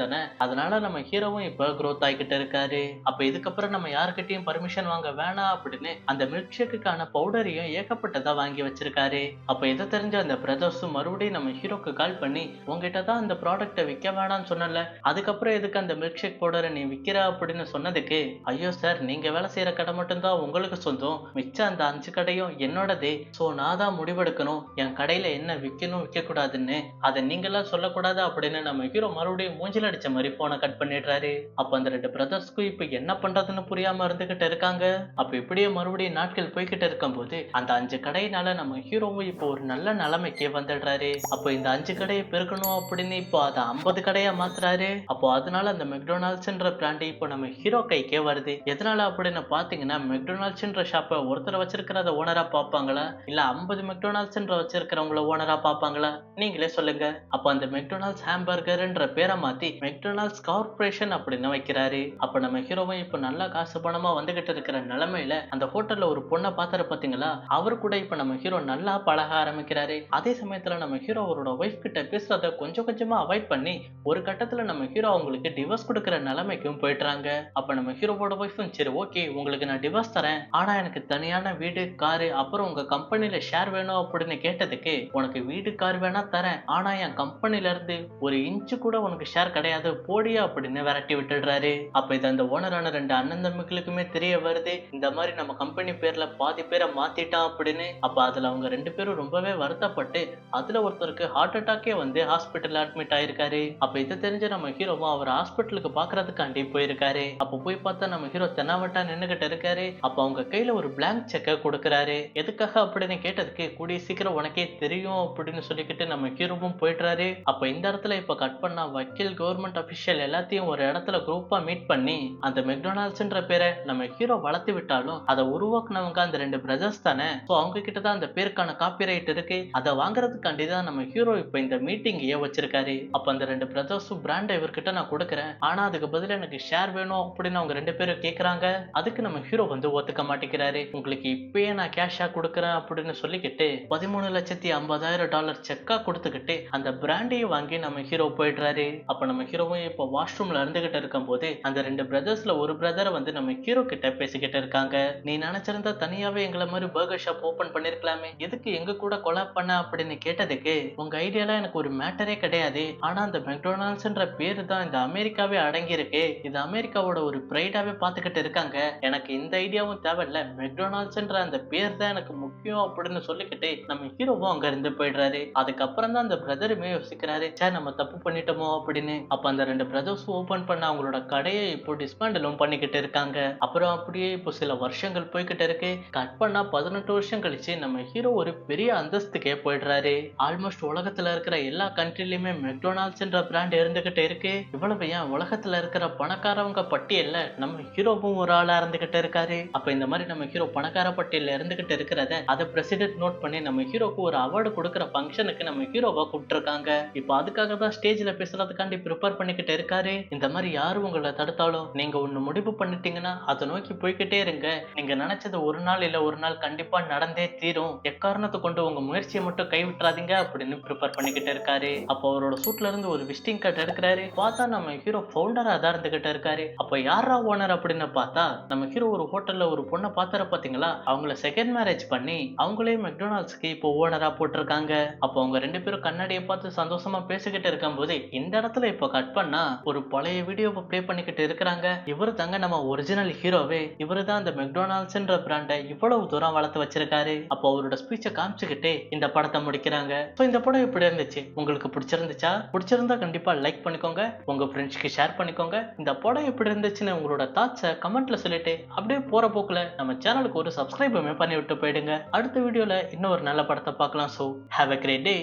தானே? அதனால நம்ம ஹீரோவும் இப்போ க்ரோத் ஆகிக்கிட்டு இருக்காரு. அப்ப இதுக்கப்புறம் நம்ம யாருக்கிட்டையும் பர்மிஷன் வாங்க வேணாம் அப்படின்னு அந்த மில்க் ஷேக்குக்கான பவுடரையும் ஏகப்பட்டதா வாங்கி வச்சிருக்காரு. அப்போ இதை தெரிஞ்ச அந்த பிரதர்ஸும் மறுபடியும் நம்ம ஹீரோக்கு கால் பண்ணி உங்ககிட்ட தான் அந்த ப்ராடக்ட்டை விற்க வேணாம்னு சொன்னல அதுக்கப்புறம் எதுக்கு அந்த மில்க் ஷேக் பவுடரை நீ விற்கிற அப்படின்னு சொன்னதுக்கு ஐயோ சார் நீங்க வேலை செய்யற கடை மட்டும்தான் உங்களுக்கு சொந்தம். மிச்சம் அந்த அஞ்சு கடையும் என்னோடதே. ஸோ நான் தான் முடிவெடுக்கணும். என் கடையில என்ன விற்கணும் விற்கக்கூடாதுன்னு அதை நீங்களாம் சொல்லக்கூடாது அப்படின்னு நம்ம ஹீரோ மறுபடியும் மூஞ்சில் அடிச்ச மாதிரி போனை கட் பண்ணிடுறாரு. அப்போ அந்த ரெண்டு பிரதர்ஸ்க்கும் இப்போ என்ன பண்றதுன்னு புரியாம இருந்துகிட்டு இருக்காங்க. அப்ப இப்படியே மறுபடியும் நாட்கள் போய்கிட்டு இருக்கும்போது அந்த அஞ்சு கடையினால நம்ம ஹீரோவும் இப்போ ஒரு நல்ல நிலைமைக்கு வந்துடுறாரு. அப்போ இந்த அஞ்சு கடையை பெருக்கணும் அப்படின்னு இப்போ அதை ஐம்பது கடையா மாத்துறாரு. அப்போ அதனால அந்த மெக்டொனால்ட்ஸ்ன்ற பிராண்ட் இப்போ நம்ம ஹீரோ கைக்கே வருது. எதனால அப்படின்னு பாத்தீங்கன்னா மெக்டொனால்ட்ஸ்ன்ற ஷாப்பை ஒருத்தர் வச்சிருக்கிறத ஓனரா பார்ப்பாங்களா? இல்ல ஐம்பது மெக்டொனால்ட்ஸ்ன்ற வச்சிருக்கிறவங்கள ஓனரா பார்ப்பாங்களா? நீங்களே சொல்லுங்க. அப்ப அந்த மெக்டொனால்ட்ஸ் ஹாம்பர்கர்ன்ற பேரை மாத்தி மெக்டொனால்ட்ஸ் கார்பரேஷன் அப்படின்னு வைக்கிறாரு. அப்ப நம்ம ஹீரோவும் இப்ப நல்லா காசு பணமா வந்துகிட்டு இருக்கிற நிலைமையில அந்த ஹோட்டல்ல ஒரு பொண்ணை பார்த்தாரு பாத்தீங்களா அவர் கூட இப்ப நம்ம ஹீரோ நல்லா பழக ஆரம்பிக்கிறாரு. அதே சமயத்துல நம்ம ஹீரோ அவரோட ஒய்ஃப் கிட்ட பேசுறத கொஞ்சம் கொஞ்சமா அவாய்ட் பண்ணி ஒரு கட்டத்துல நம்ம ஹீரோ அவங்களுக்கு டிவோர்ஸ் கொடுக்குற நிலைமைக்கும் போயிடுறாங்க. அப்ப நம்ம ஹீரோவோட ஒய்ஃபும் சரி ஓகே உங்களுக்கு நான் டிவோர்ஸ் தரேன். ஆனா எனக்கு தனியான வீடு காரு அப்புறம் உங்க கம்பெனில ஷேர் கார் வேணும் அப்படின்னு கேட்டதுக்கு உனக்கு வீடு கார் வேணா தரேன். ஆனா என் கம்பெனில இருந்து ஒரு இன்ச்சு கூட உனக்கு ஷேர் கிடையாது. போடியா அப்படின்னு விரட்டி விட்டுடுறாரு. அப்ப இது அந்த ஓனரான ரெண்டு அண்ணன் தம்பிகளுக்குமே தெரிய வருது. இந்த மாதிரி நம்ம கம்பெனி பேர்ல பாதி பேரை மாத்திட்டான் அப்படின்னு. அப்ப அதுல அவங்க ரெண்டு பேரும் ரொம்பவே வருத்தப்பட்டு அதுல ஒருத்தருக்கு ஹார்ட் அட்டாக்கே வந்து ஹாஸ்பிட்டல் அட்மிட் ஆயிருக்காரு. அப்ப இதை தெரிஞ்ச நம்ம ஹீரோவும் அவர் ஹாஸ்பிட்டலுக்கு பாக்குறதுக்காண்டி போயிருக்காரு. அப்ப போய் பார்த்தா நம்ம ஹீரோ தென்னாவட்டா நின்னுகிட்டு இருக்காரு. அப்ப அவங்க கையில ஒரு பிளாங்க் செக்கை கொடுக்குறாரு. எதுக்காக அப்படின்னு கேட்டதுக்கு கூடிய சீக்கிரம் உனக்கே தெரியும் அப்படின்னு சொல்லிக்கிட்டு நம்ம ஹீரோவும் போயிடுறாரு. அப்ப இந்த இடத்துல இப்ப கட் பண்ணா வக்கீல் கவர்மெண்ட் அபிஷியல் எல்லாத்தையும் ஒரு இடத்துல குரூப்பா மீட் பண்ணி அந்த மெக்டொனால்ட்ஸ்ன்ற பேரை நம்ம ஹீரோ வளர்த்து விட்டாலும் அதை உருவாக்குனவங்க அந்த ரெண்டு பிரதர்ஸ் தானே? ஸோ அவங்க கிட்ட தான் அந்த பேருக்கான காப்பிரைட் இருக்கு. அதை வாங்குறதுக்காண்டி தான் நம்ம ஹீரோ இப்ப இந்த மீட்டிங்கையே வச்சிருக்காரு. அப்ப அந்த ரெண்டு பிரதர்ஸும் பிராண்டை இவர்கிட்ட நான் கொடுக்குறேன். ஆனா அதுக்கு பதிலா எனக்கு ஷேர் வேணும் அப்படின்னு அவங்க ரெண்டு பேரும் கேட்கறாங்க அதுக்கு நம்ம ஹீரோ வந்து ஒத்துக்க மாட்டேங்கிறாரு. உங்களுக்கு இப்பயே நான் கேஷா கொடுக்குறேன் அப்படின்னு சொல்லி சொல்லிக்கிட்டு பதிமூணு லட்சத்தி ஐம்பதாயிரம் டாலர் செக்கா கொடுத்துக்கிட்டு அந்த பிராண்டையும் வாங்கி நம்ம ஹீரோ போயிடுறாரு. அப்ப நம்ம ஹீரோவும் இப்போ வாஷ்ரூம்ல இருந்துகிட்டு இருக்கும்போது அந்த ரெண்டு பிரதர்ஸ்ல ஒரு பிரதரை வந்து நம்ம ஹீரோ கிட்ட பேசிக்கிட்டு இருக்காங்க. நீ நினைச்சிருந்தா தனியாவே எங்களை மாதிரி பர்கர் ஷாப் ஓபன் பண்ணிருக்கலாமே. எதுக்கு எங்க கூட கொலாப் பண்ண அப்படின்னு கேட்டதுக்கு உங்க ஐடியால எனக்கு ஒரு மேட்டரே கிடையாது. ஆனா அந்த மெக்டொனால்ட்ஸ்ன்ற பேரு தான் இந்த அமெரிக்காவே அடங்கி இருக்கு இது அமெரிக்காவோட ஒரு பிரைடாவே பாத்துக்கிட்டு இருக்காங்க. எனக்கு இந்த ஐடியாவும் தேவையில்ல. மெக்டொனால்ட்ஸ்ன்ற அந்த பேர் தான் எனக்கு முக்கியம் அப்படின்னு சொல்லிக்கிட்டு நம்ம ஹீரோவும் அங்க இருந்து போயிடுறாரு. அதுக்கப்புறம் தான் அந்த பிரதருமே யோசிக்கிறாரு சார் நம்ம தப்பு பண்ணிட்டோமோ? அப்படின்னு. அப்ப அந்த ரெண்டு பிரதர்ஸ் ஓபன் பண்ண அவங்களோட கடையை இப்போ டிஸ்பேண்டலும் பண்ணிக்கிட்டு இருக்காங்க. அப்புறம் அப்படியே இப்போ சில வருஷங்கள் போய்கிட்டு இருக்கு. கட் பண்ணா பதினெட்டு வருஷம் கழிச்சு நம்ம ஹீரோ ஒரு பெரிய அந்தஸ்துக்கே போயிடுறாரு. ஆல்மோஸ்ட் உலகத்துல இருக்கிற எல்லா கண்ட்ரிலயுமே மெக்டொனால்ட்ஸ்ன்ற பிராண்ட் இருந்துகிட்டு இருக்கு. இவ்வளவு ஏன் உலகத்துல இருக்கிற பணக்காரவங்க பட்டியல்ல நம்ம ஹீரோவும் ஒரு ஆளா இருந்துகிட்டு இருக்காரு. அப்ப இந்த மாதிரி நம்ம ஹீரோ பணக்கார பட்டியல்ல இருந்துகிட்டு இருக்கிறத அதை பிரசிடென்ட் நோட் பண்ணி நம்ம ஹீரோக்கு ஒரு அவார்டு கொடுக்குற ஃபங்க்ஷனுக்கு நம்ம ஹீரோவை கூப்பிட்டுருக்காங்க. இப்போ அதுக்காக தான் ஸ்டேஜ்ல பேசுறதுக்காண்டி ப்ரிப்பேர் பண்ணிக்கிட்டு இருக்காரு. இந்த மாதிரி யாரு உங்களை தடுத்தாலும் நீங்க ஒண்ணு முடிவு பண்ணிட்டீங்கன்னா அதை நோக்கி போய்கிட்டே இருங்க. நீங்க நினைச்சது ஒரு நாள் இல்ல ஒரு நாள் கண்டிப்பா நடந்தே தீரும். எக்காரணத்தை கொண்டு உங்க முயற்சியை மட்டும் கைவிட்டுறாதீங்க அப்படின்னு ப்ரிப்பேர் பண்ணிக்கிட்டு இருக்காரு. அப்போ அவரோட சூட்ல இருந்து ஒரு விசிட்டிங் கார்டு எடுக்கிறாரு. பார்த்தா நம்ம ஹீரோ ஃபவுண்டரா தான் இருந்துகிட்டு இருக்காரு. அப்போ யாரா ஓனர் அப்படின்னு பார்த்தா நம்ம ஹீரோ ஒரு ஹோட்டல்ல ஒரு பொண்ணை பார்த்தார பாத்தீங்களா அவங்கள செகண்ட் மேரேஜ் பண்ணி அவங்களையும் மெக்டொனால்ட்ஸ்க்கு இப்போ ஓனரா போட்டிருக்காங்க. அப்போ அவங்க ரெண்டு பேரும் கண்ணாடியை பார்த்து சந்தோஷமா பேசிக்கிட்டு இருக்கும்போது இந்த இடத்துல இப்போ கட் பண்ணா ஒரு பழைய வீடியோவை ப்ளே பண்ணிக்கிட்டு இருக்கிறாங்க. இவரு தாங்க நம்ம ஒரிஜினல் ஹீரோவே இவரு தான் இந்த மெக்டொனால்ட்ஸ்ன்ற பிராண்டை இவ்வளவு தூரம் வளர்த்து வச்சிருக்காரு. அப்போ அவரோட ஸ்பீச்சை காமிச்சுக்கிட்டே இந்த படத்தை முடிக்கிறாங்க. ஸோ இந்த படம் எப்படி இருந்துச்சு? உங்களுக்கு பிடிச்சிருந்துச்சா? பிடிச்சிருந்தா கண்டிப்பா லைக் பண்ணிக்கோங்க. உங்க ஃப்ரெண்ட்ஸ்க்கு ஷேர் பண்ணிக்கோங்க. இந்த படம் எப்படி இருந்துச்சுன்னு உங்களோட தாட்ஸை கமெண்ட்ல சொல்லிட்டு அப்படியே போற போக்குல நம்ம சேனலுக்கு ஒரு சப்ஸ்கிரைபுமே பண்ணி விட்டு போயிடுங்க. அடுத்த வீடியோல இன்னொரு நல்ல படத்தை பார்க்கலாம். So have a great day